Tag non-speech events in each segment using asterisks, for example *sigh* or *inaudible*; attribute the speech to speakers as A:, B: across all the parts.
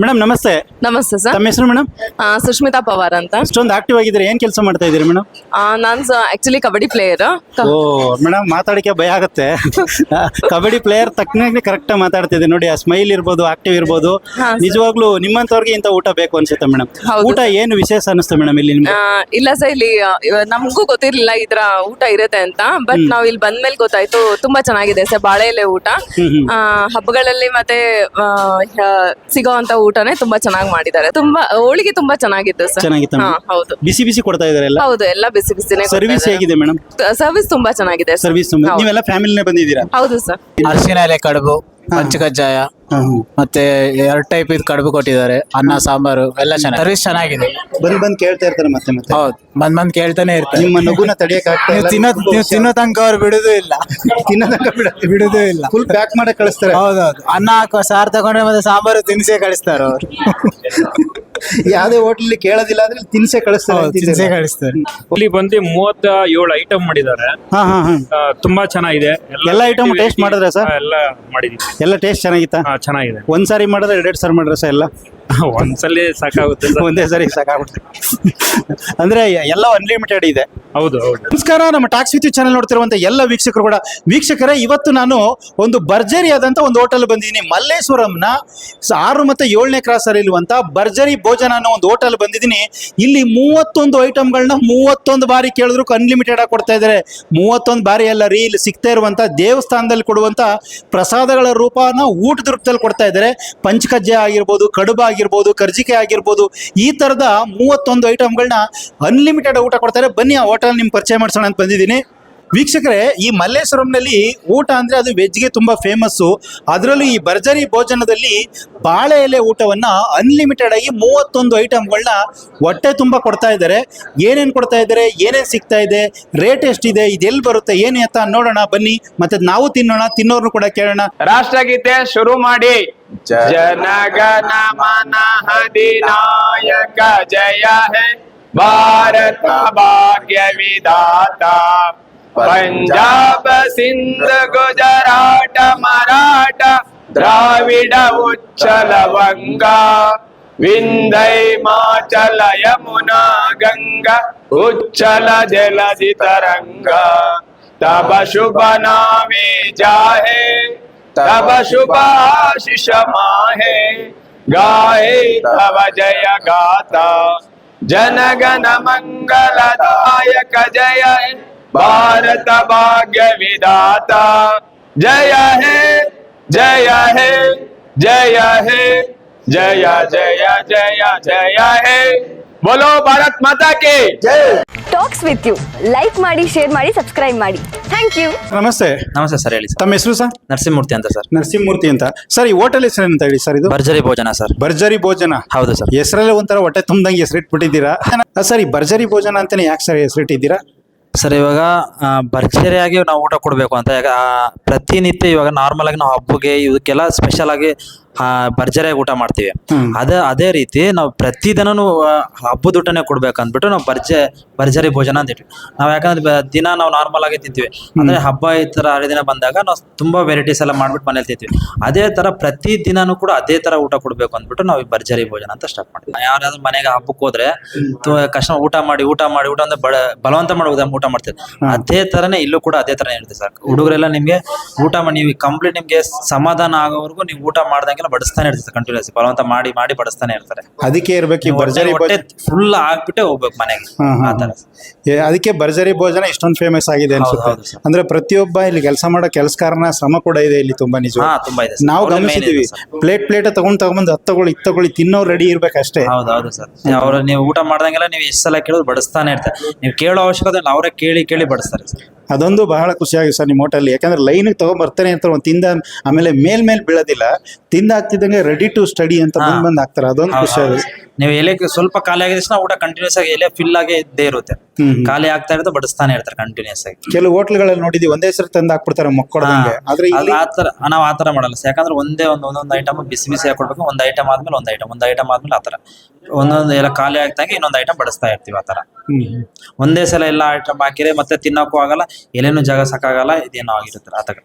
A: Madam ನಮಸ್ತೆ.
B: ನಮಸ್ತೆ sir.
A: ತಮ್ಮ ಹೆಸರು ಮೇಡಮ್?
B: ಆ, ಸುಷ್ಮಿತಾ ಪವಾರ್ ಅಂತ.
A: ಇಷ್ಟೊಂದು ಆಕ್ಟಿವ್ ಆಗಿದ್ರೆ ಏನ್ ಕೆಲಸ ಮಾಡ್ತಾ ಇದ್ದೀರಿ ಮೇಡಮ್?
B: ಆ, ನಾನ್ ಆಕ್ಚುಲಿ ಕಬಡ್ಡಿ ಪ್ಲೇಯರ್
A: ಓ ಮೇಡಮ್ ಮಾತಾಡಕ್ಕೆ ಭಯ ಆಗುತ್ತೆ. ಕಬಡ್ಡಿ ಪ್ಲೇಯರ್ ತಕ್ಕನಾಗಿ ಕರೆಕ್ಟ್ ಮಾತಾಡ್ತಿದ್ದೀನಿ ನೋಡಿ ಆ ಸ್ಮೈಲ್ ಇರ್ಬೋದು ಆಕ್ಟಿವ್ ಇರ್ಬೋದು.
B: ಹಾ, sir.
A: ನಿಜವಾಗ್ಲೂ ನಿಮ್ಮಂತವ್ರಿಗೆ ಇಂಥ ಊಟ ಬೇಕು ಅನ್ಸುತ್ತೆ ಮೇಡಮ್.
B: ಹೌದು.
A: ಊಟ ಏನು ವಿಶೇಷ ಅನಿಸ್ತು ಮೇಡಮ್ ಇಲ್ಲಿ ನಿಮ್ಗೆ?
B: ಇಲ್ಲ ಸರ್ ಇಲ್ಲಿ ನಮಗೂ ಇವ- ನಮ್ಗೂ ಗೊತ್ತಿರ್ಲಿಲ್ಲ ಇದ್ರ ಊಟ ಇರುತ್ತೆ ಅಂತ. ಬಟ್ ನಾವ್ ಇಲ್ಲಿ ಬಂದ್ಮೇಲೆ ಗೊತ್ತಾಯ್ತು ತುಂಬಾ ಚೆನ್ನಾಗಿದೆ ಸರ್ ಬಾಳೆ ಎಲೆ ಊಟ.
A: ಹ್ಮ್ ಹ್ಮ್.
B: ಆ, ಹಬ್ಬಗಳಲ್ಲಿ ಮತ್ತೆ ಆ, ಹ- ಸಿಗೋವಂತ ಊಟನೇ ತುಂಬಾ ಚೆನ್ನಾಗಿ ಮಾಡಿದ್ದಾರೆ. ತುಂಬಾ ಹೋಳಿಗೆ ತುಂಬಾ ಚೆನ್ನಾಗಿತ್ತು ಸರ್.
A: ಚೆನ್ನಾಗಿತ್ತು
B: ಹಾ ಹೌದು.
A: ಬಿಸಿ ಬಿಸಿ ಕೊಡ್ತಾ ಇದಾರೆ ಎಲ್ಲ?
B: ಹೌದು ಎಲ್ಲ ಬಿಸಿ ಬಿಸಿನೇ
A: ಸರ್ವಿಸ್ ಹೇಗಿದೆ ಮೇಡಮ್?
B: ಸರ್ವಿಸ್ ತುಂಬಾ ಚೆನ್ನಾಗಿದೆ sir.
A: ಸರ್ವಿಸ್
B: ತುಂಬಾ
A: ನೀವೆಲ್ಲ ಫ್ಯಾಮಿಲಿನೇ ಬಂದಿದ್ದೀರಾ?
B: ಹೌದು ಸರ್.
C: ಅರಿಶಿನ ಎಲೆ ಕಡುಬು. ಪಂಚಕಜ್ಜಾಯ ಮತ್ತೆ ಎರಡು ಟೈಪ್ ಇದು ಕಡುಬು ಕೊಟ್ಟಿದ್ದಾರೆ ಅನ್ನ ಸಾಂಬಾರು ಎಲ್ಲ ಚೆನ್ನಾಗಿ ಸರ್ವಿಸ್ ಚೆನ್ನಾಗಿದೆ.
A: ಬಂದ್ ಬಂದ್ ಕೇಳ್ತಾ ಇರ್ತಾರೆ ಮತ್ತೆ ಮತ್ತೆ.
C: ಹೌದು. ಬಂದ್ ಬಂದ್ ಕೇಳ್ತಾನೆ ಇರ್ತಾರೆ.
A: ನಿಮ್ಮ ನಗುನ ತಡಿಯಕ್ ಆಗ್ತಾ
C: ನೀವು ತಿನ್ನೋ ನೀವು ತಿನ್ನೋ ತನಕ ಅವ್ರು ಬಿಡುದು ಇಲ್ಲ.
A: ತಿನ್ನೋದಕ್ಕೆ ಬಿಡ
C: ಬಿಡುದು ಇಲ್ಲ.
A: ಫುಲ್ ಪ್ಯಾಕ್ ಮಾಡಕ್ ಕಳಿಸ್ತಾರೆ.
C: ಹೌದೌದು. ಅನ್ನ ಹಾಕೋ ಸಾರ್ ತಗೊಂಡ್ರೆ ಮತ್ತೆ ಸಾಂಬಾರು ತಿನ್ಸೇ ಕಳಿಸ್ತಾರೆ ಅವ್ರು. *laughs*
A: ಯಾವ್ದೇ ಹೋಟ್ಲಲ್ಲಿ ಕೇಳೋದಿಲ್ಲ ಅಂದ್ರೆ ತಿನ್ಸೆ ಕಳಿಸ್ತಾರೆ
C: ತಿನ್ಸೆ ಕಳಿಸ್ತಾರೆ.
D: ಇಲ್ಲಿ ಬಂದು ಮೂವತ್ತ ಏಳು ಐಟಮ್ ಮಾಡಿದ್ದಾರೆ.
A: ಹಾ ಹಾ ಹಾ.
D: ಆ, ತುಂಬಾ ಚೆನ್ನಾಗಿದೆ.
A: ಎಲ್ಲ item ಟೇಸ್ಟ್ ಮಾಡಿದ್ರೆ
D: ಸರ್? ಎಲ್ಲ ಮಾಡಿದೀವಿ.
A: ಎಲ್ಲ ಟೇಸ್ಟ್ ಚೆನ್ನಾಗಿತ್ತ?
D: ಹಾ, ಚೆನ್ನಾಗಿದೆ.
A: ಒಂದ್ ಸಾರಿ ಮಾಡಿದ್ರೆ ಎರಡೆರಡು ಸಾರಿ ಮಾಡಿದ್ರೆ ಸರ್ ಎಲ್ಲ? *laughs*
D: ಒಂದ್ಸಲಿ ಸಾಕಾಗುತ್ತೆ.
A: ಒಂದೇ ಸರಿ ಸಾಕಾಗುತ್ತೆ. ಅಂದ್ರೆ ಎಲ್ಲ ಅನ್ಲಿಮಿಟೆಡ್ ಇದೆ.
D: ಹೌದು ಹೌದು.
A: ನಮಸ್ಕಾರ ನಮ್ಮ ಟಾಕ್ಸ್ ವಿತ್ ಚಾನೆಲ್ ನೋಡ್ತಿರುವಂತ ಎಲ್ಲ ವೀಕ್ಷಕರು ಕೂಡ. ವೀಕ್ಷಕರೇ ಇವತ್ತು ನಾನು ಒಂದು ಭರ್ಜರಿ ಆದಂತ ಒಂದು ಹೋಟೆಲ್ ಬಂದಿದ್ದೀನಿ. ಮಲ್ಲೇಶ್ವರಂನ ಸ- ಆರು ಮತ್ತೆ ಏಳನೇ ಕ್ರಾಸ್ ಅಲ್ಲಿ ಇರುವಂತ ಭರ್ಜರಿ ಭೋಜನ ಅನ್ನೋ ಒಂದು ಹೋಟೆಲ್ ಬಂದಿದ್ದೀನಿ. ಇಲ್ಲಿ ಮೂವತ್ತೊಂದು ಐಟಮ್ಗಳನ್ನ ಮೂವತ್ತೊಂದು ಬಾರಿ ಕೇಳಿದ್ರು ಅನ್ಲಿಮಿಟೆಡ್ ಆಗಿ ಕೊಡ್ತಾ ಇದ್ದಾರೆ ಮೂವತ್ತೊಂದು ಬಾರಿ ಎಲ್ಲ ರೀ ಇಲ್ಲಿ ಸಿಗ್ತಾ ಇರುವಂತ ದೇವಸ್ಥಾನದಲ್ಲಿ ಕೊಡುವಂತ ಪ್ರಸಾದಗಳ ರೂಪನ ಊಟದ ರೂಪದಲ್ಲಿ ಕೊಡ್ತಾ ಇದ್ದಾರೆ ಪಂಚಕಜ್ಜೆ ಆಗಿರ್ಬೋದು ಕಡುಬು ಆಗಿರ್ಬೋದು ಕರ್ಜಿಕೆ ಆಗಿರ್ಬೋದು, ಈ ತರದ ಮೂವತ್ತೊಂದು ಐಟಮ್ಗಳನ್ನ ಅನ್ಲಿಮಿಟೆಡ್ ಊಟ ಕೊಡ್ತಾರೆ. ಬನ್ನಿ ಆ ಹೋಟೆಲ್ ನಿಮ್ಗೆ ಪರಿಚಯ ಮಾಡಿಸೋಣ ಅಂತ ಬಂದಿದ್ದೀನಿ. ವೀಕ್ಷಕರೇ ಈ ಮಲ್ಲೇಶ್ವರಂನಲ್ಲಿ ಊಟ ಅಂದ್ರೆ ಅದು ವೆಜ್ಗೆ ತುಂಬಾ ಫೇಮಸ್ಸು. ಅದರಲ್ಲೂ ಈ ಭರ್ಜರಿ ಭೋಜನದಲ್ಲಿ ಬಾಳೆ ಎಲೆ ಊಟವನ್ನ ಅನ್ಲಿಮಿಟೆಡ್ ಆಗಿ ಮೂವತ್ತೊಂದು ಐಟಮ್ಗಳನ್ನ ಹೊಟ್ಟೆ ತುಂಬ ಕೊಡ್ತಾ ಇದ್ದಾರೆ. ಏನೇನು ಕೊಡ್ತಾ ಇದ್ದಾರೆ ಏನೇನು ಸಿಗ್ತಾ ಇದೆ ರೇಟ್ ಎಷ್ಟಿದೆ ಇದೆಲ್ಲಿ ಬರುತ್ತೆ ಏನು ಅಂತ ನೋಡೋಣ ಬನ್ನಿ. ಮತ್ತೆ ನಾವು ತಿನ್ನೋಣ ತಿನ್ನೋರ್ನು ಕೂಡ ಕೇಳೋಣ.
E: ರಾಷ್ಟ್ರಗೀತೆ ಶುರು ಮಾಡಿ. ಜನಗಣ ಮನ ಹದಿನಾಯಕ ಜಯ ಹೇ. ಭಾರತ ಭಾಗ್ಯ ವಿಧಾತ. पंजाब सिंध, गुजरात, मराठा, द्राविड, उच्चल वंगा विन्धैमाचल यमुना गङ्गा उच्चल जलधि तरङ्ग तब शुभ नामे जाहे, तब शुभ आशिष माहे। गाहे तव जय गाता जनगण मंगलदायक जय। ಭಾರತ ಭಾಗ್ಯ ವಿಧಾತ ಜಯ ಹೇ ಜಯ ಹೇ ಜಯ ಹೇ ಜಯ ಜಯ ಜಯ ಜಯ ಹೇ. ಬೋಲೋ ಭಾರತ್ ಮಾತಾ ಕಿ
F: ಟಾಕ್ಸ್ ವಿತ್ ಯು ಲೈಕ್ ಮಾಡಿ ಶೇರ್ ಮಾಡಿ ಸಬ್ಸ್ಕ್ರೈಬ್ ಮಾಡಿ. ಥ್ಯಾಂಕ್ ಯು
A: ನಮಸ್ತೆ.
G: ನಮಸ್ತೆ ಸರ್ ಹೇಳಿ ಸರ್.
A: ತಮ್ಮ ಹೆಸರು ಸರ್?
G: ನರಸಿಂಹಮೂರ್ತಿ ಅಂತ ಸರ್.
A: ನರಸಿಂಹಮೂರ್ತಿ ಅಂತ. ಸರ್ ಈ ಹೋಟೆಲ್ ಅಂತ ಹೇಳಿ ಸರ್ ಇದು?
G: ಭರ್ಜರಿ ಭೋಜನ ಸರ್.
A: ಭರ್ಜರಿ ಭೋಜನ.
G: ಹೌದು ಸರ್.
A: ಹೆಸರಲ್ಲೇ ಒಂಥರ ಹೊಟ್ಟೆ ತುಂಬ್ದಂಗೆ ಹೆಸರಿಟ್ಬಿಟ್ಟಿದ್ದೀರಾ? ಸರ್ ಈ ಭರ್ಜರಿ ಭೋಜನ ಅಂತಾನೆ ಯಾಕೆ ಸರ್ ಹೆಸರಿಟ್ಟಿದ್ದೀರಾ?
G: ಸರ್ ಇವಾಗ ಭರ್ಜರಿಯಾಗಿ ನಾವು ಊಟ ಕೊಡಬೇಕು ಅಂತ ಯಾಕೆ ಪ್ರತಿನಿತ್ಯ ಇವಾಗ ನಾರ್ಮಲ್ ಆಗಿ ನಾವು ಹಬ್ಬಗೆ ಇದಕ್ಕೆಲ್ಲ ಸ್ಪೆಷಲ್ ಆಗಿ ಆ, ಭರ್ಜರಿಯಾಗಿ ಊಟ ಮಾಡ್ತೀವಿ. ಅದೇ ಅದೇ ರೀತಿ ನಾವು ಪ್ರತಿದಿನನೂ ಆ, ಹಬ್ಬದ ಊಟನೇ ಕೊಡ್ಬೇಕಂದ್ಬಿಟ್ಟು ನಾವು ಭರ್ಜೆ ಭರ್ಜರಿ ಭೋಜನ ಅಂತ ಇಟ್ವಿ. ನಾವು ಯಾಕಂದ್ರೆ ದಿನ ನಾವು ನಾರ್ಮಲ್ ಆಗಿ ತಿಂತೀವಿ. ಅಂದ್ರೆ ಹಬ್ಬ ಈ ತರ ಹರಿದಿನ ಬಂದಾಗ ನಾವು ತುಂಬಾ ವೆರೈಟೀಸ್ ಎಲ್ಲ ಮಾಡ್ಬಿಟ್ಟು ಮನೇಲಿ ತಿಂತೀವಿ. ಅದೇ ತರ ಪ್ರತಿ ದಿನಾನು ಕೂಡ ಅದೇ ತರ ಊಟ ಕೊಡ್ಬೇಕು ಅಂದ್ಬಿಟ್ಟು ನಾವು ಭರ್ಜರಿ ಭೋಜನ ಅಂತ ಸ್ಟಾರ್ಟ್ ಮಾಡ್ತೀವಿ. ಯಾರಾದ್ರೂ ಮನೆಗೆ ಹಬ್ಬಕ್ಕೆ ಹೋದ್ರೆ ಕಷ್ಟ ಊಟ ಮಾಡಿ ಊಟ ಮಾಡಿ ಊಟ ಅಂದ್ರೆ ಬಡ ಬಲವಂತ ಮಾಡಿ ಊಟ ಮಾಡ್ತೀವಿ. ಅದೇ ತರನೇ ಇಲ್ಲೂ ಕೂಡ ಅದೇ ತರನೇ ಇರುತ್ತೆ ಸರ್. ಹುಡುಗರೆಲ್ಲ ನಿಮ್ಗೆ ಊಟ ಮಾಡಿ ನೀವು ಕಂಪ್ಲೀಟ್ ನಿಮ್ಗೆ ಸಮಾಧಾನ ಆಗೋವರೆಗೂ ನೀವು ಊಟ ಮಾಡ್ದಂಗೆಲ್ಲ ಬಡಿಸ್ತಾನೆ ಇರ್ತಾರೆ ಕಂಟಿನ್ಯೂಸ್ ಬಲವಂತ ಮಾಡಿ ಮಾಡಿ ಬಡಿಸ್ತಾನೆ ಇರ್ತಾರೆ.
A: ಅದಕ್ಕೆ ಇರ್ಬೇಕು ಈ ಭರ್ಜರಿ
G: ಹೊಟ್ಟೆ ಫುಲ್ ಆಗ್ಬಿಟ್ಟೆ ಹೋಗ್ಬೇಕು ಮನೆಗೆ.
A: ಹಾ, ಹಾ,
G: ಆ ತರ
A: ಏ, ಅದಕ್ಕೆ ಭರ್ಜರಿ ಭೋಜನ ಇಷ್ಟೊಂದು ಫೇಮಸ್ ಆಗಿದೆ ಅನ್ಸುತ್ತೆ.
G: ಹೌದು.
A: ಅಂದ್ರೆ ಪ್ರತಿಯೊಬ್ಬ ಇಲ್ಲಿ ಕೆಲಸ ಮಾಡೋ ಕೆಲಸಕಾರನ ಶ್ರಮ ಕೂಡ ಇದೆ ಇಲ್ಲಿ ತುಂಬಾ ನಿಜ
G: ಹಾ ತುಂಬಾ ಇದೆ.
A: ನಾವು
G: ಅವ್ರೇ main
A: ಗಮನಿಸಿದೀವಿ ಪ್ಲೇಟ್ ಪ್ಲೇಟ್ ತಗೊಂಡ್ ತಗೊಂಡ್ ಹತ್ತು ತಗೊಳ್ಳಿ ತಿನ್ನೋರು ತಗೊಳ್ಳಿ ತಿನ್ನೋ ರೆಡಿ ಇರ್ಬೇಕಷ್ಟೇ.
G: ಹೌದು ಹೌದು ಸರ್. ಅವ್ರು ನೀವು ಊಟ ಮಾಡ್ದಂಗೆಲ್ಲ ನೀವು ಎಷ್ಟು ಸಲ ಕೇಳೋದು ಬಡಿಸ್ತಾನೆ ಇರ್ತಾರೆ. ನೀವು ಕೇಳೋ ಅವಶ್ಯಕತೆ ಇಲ್ಲ ಅವರೇ ಕೇಳಿ ಕೇಳಿ ಬಡಿಸ್ತಾರೆ ಸರ್.
A: ಅದೊಂದು ಬಹಳ ಖುಷಿಯಾಗಿದೆ ಸರ್ ನಿಮ್ಮ ಹೋಟೆಲ್ ಯಾಕಂದ್ರೆ ಲೈನ್ ತಗೊಂಡ್ ಬರ್ತಾನೆ ಅಂತ ಒಂದು ತಿಂದ ಆಮೇಲೆ ಮೇಲ್ ಮೇಲ್ ಬೀಳೋದಿಲ್ಲ. ತಿಂದ ಹಾಕ್ತಿದ್ದಂಗೆ ರೆಡಿ ಟು ಸ್ಟಡಿ ಅಂತ ಬಂದು ಬಂದ್ ಹಾಕ್ತಾರೆ. ಅದೊಂದು ಖುಷಿ. ಆಗುತ್ತೆ
G: ನೀವು ಎಲೆ ಸ್ವಲ್ಪ ಖಾಲಿ ಆಗಿದ ಊಟ ಕಂಟಿನ್ಯೂಸ್ ಆಗಿ ಎಲೆ ಫಿಲ್ ಆಗಿ ಇದ್ದೇ ಇರುತ್ತೆ. ಖಾಲಿ ಆಗ್ತಾ ಇರೋದು ಬಡಿಸ್ತಾನೆ ಇರ್ತಾರೆ ಕಂಟಿನ್ಯೂಸ್ ಆಗಿ.
A: ಕೆಲವು ಹೋಟ್ಲ್ಗಳಲ್ಲಿ ನೋಡಿದ್ವಿ ಒಂದೇ ಸರಿ ತಂದು ಹಾಕ್ಬಿಡ್ತಾರೆ ಮಕ್ಕಳ ಆದ್ರೆ ಇಲ್ಲಿ
G: ಆತರ ನಾವು ಆತರ ಮಾಡಲ್ಲ. ಯಾಕಂದ್ರೆ ಒಂದೇ ಒಂದು ಒಂದೊಂದು ಐಟಮ್ ಬಿಸಿ ಬಿಸಿ ಹಾಕೊಡ್ಬೇಕು ಒಂದ್ ಐಟಮ್ ಆದ್ಮೇಲೆ ಒಂದ್ ಐಟಮ್ ಒಂದ್ ಐಟಮ್ ಆದ್ಮೇಲೆ ಆತರ ಒಂದೊಂದು ಎಲ್ಲ ಖಾಲಿ ಆಗ್ತಾಗ ಇನ್ನೊಂದು ಐಟಮ್ ಬಡಿಸ್ತಾ ಇರ್ತೀವಿ ಆತರ
A: ಹ್ಮ್.
G: ಒಂದೇ ಸಲ ಎಲ್ಲ ಐಟಮ್ ಹಾಕಿದ್ರೆ ಮತ್ತೆ ತಿನ್ನಕ್ಕೂ ಆಗಲ್ಲ ಎಲೆನೂ ಜಾಗ ಸಾಕಾಗಲ್ಲ ಇದೇನೋ ಆಗಿರುತ್ತೆ ಆತರ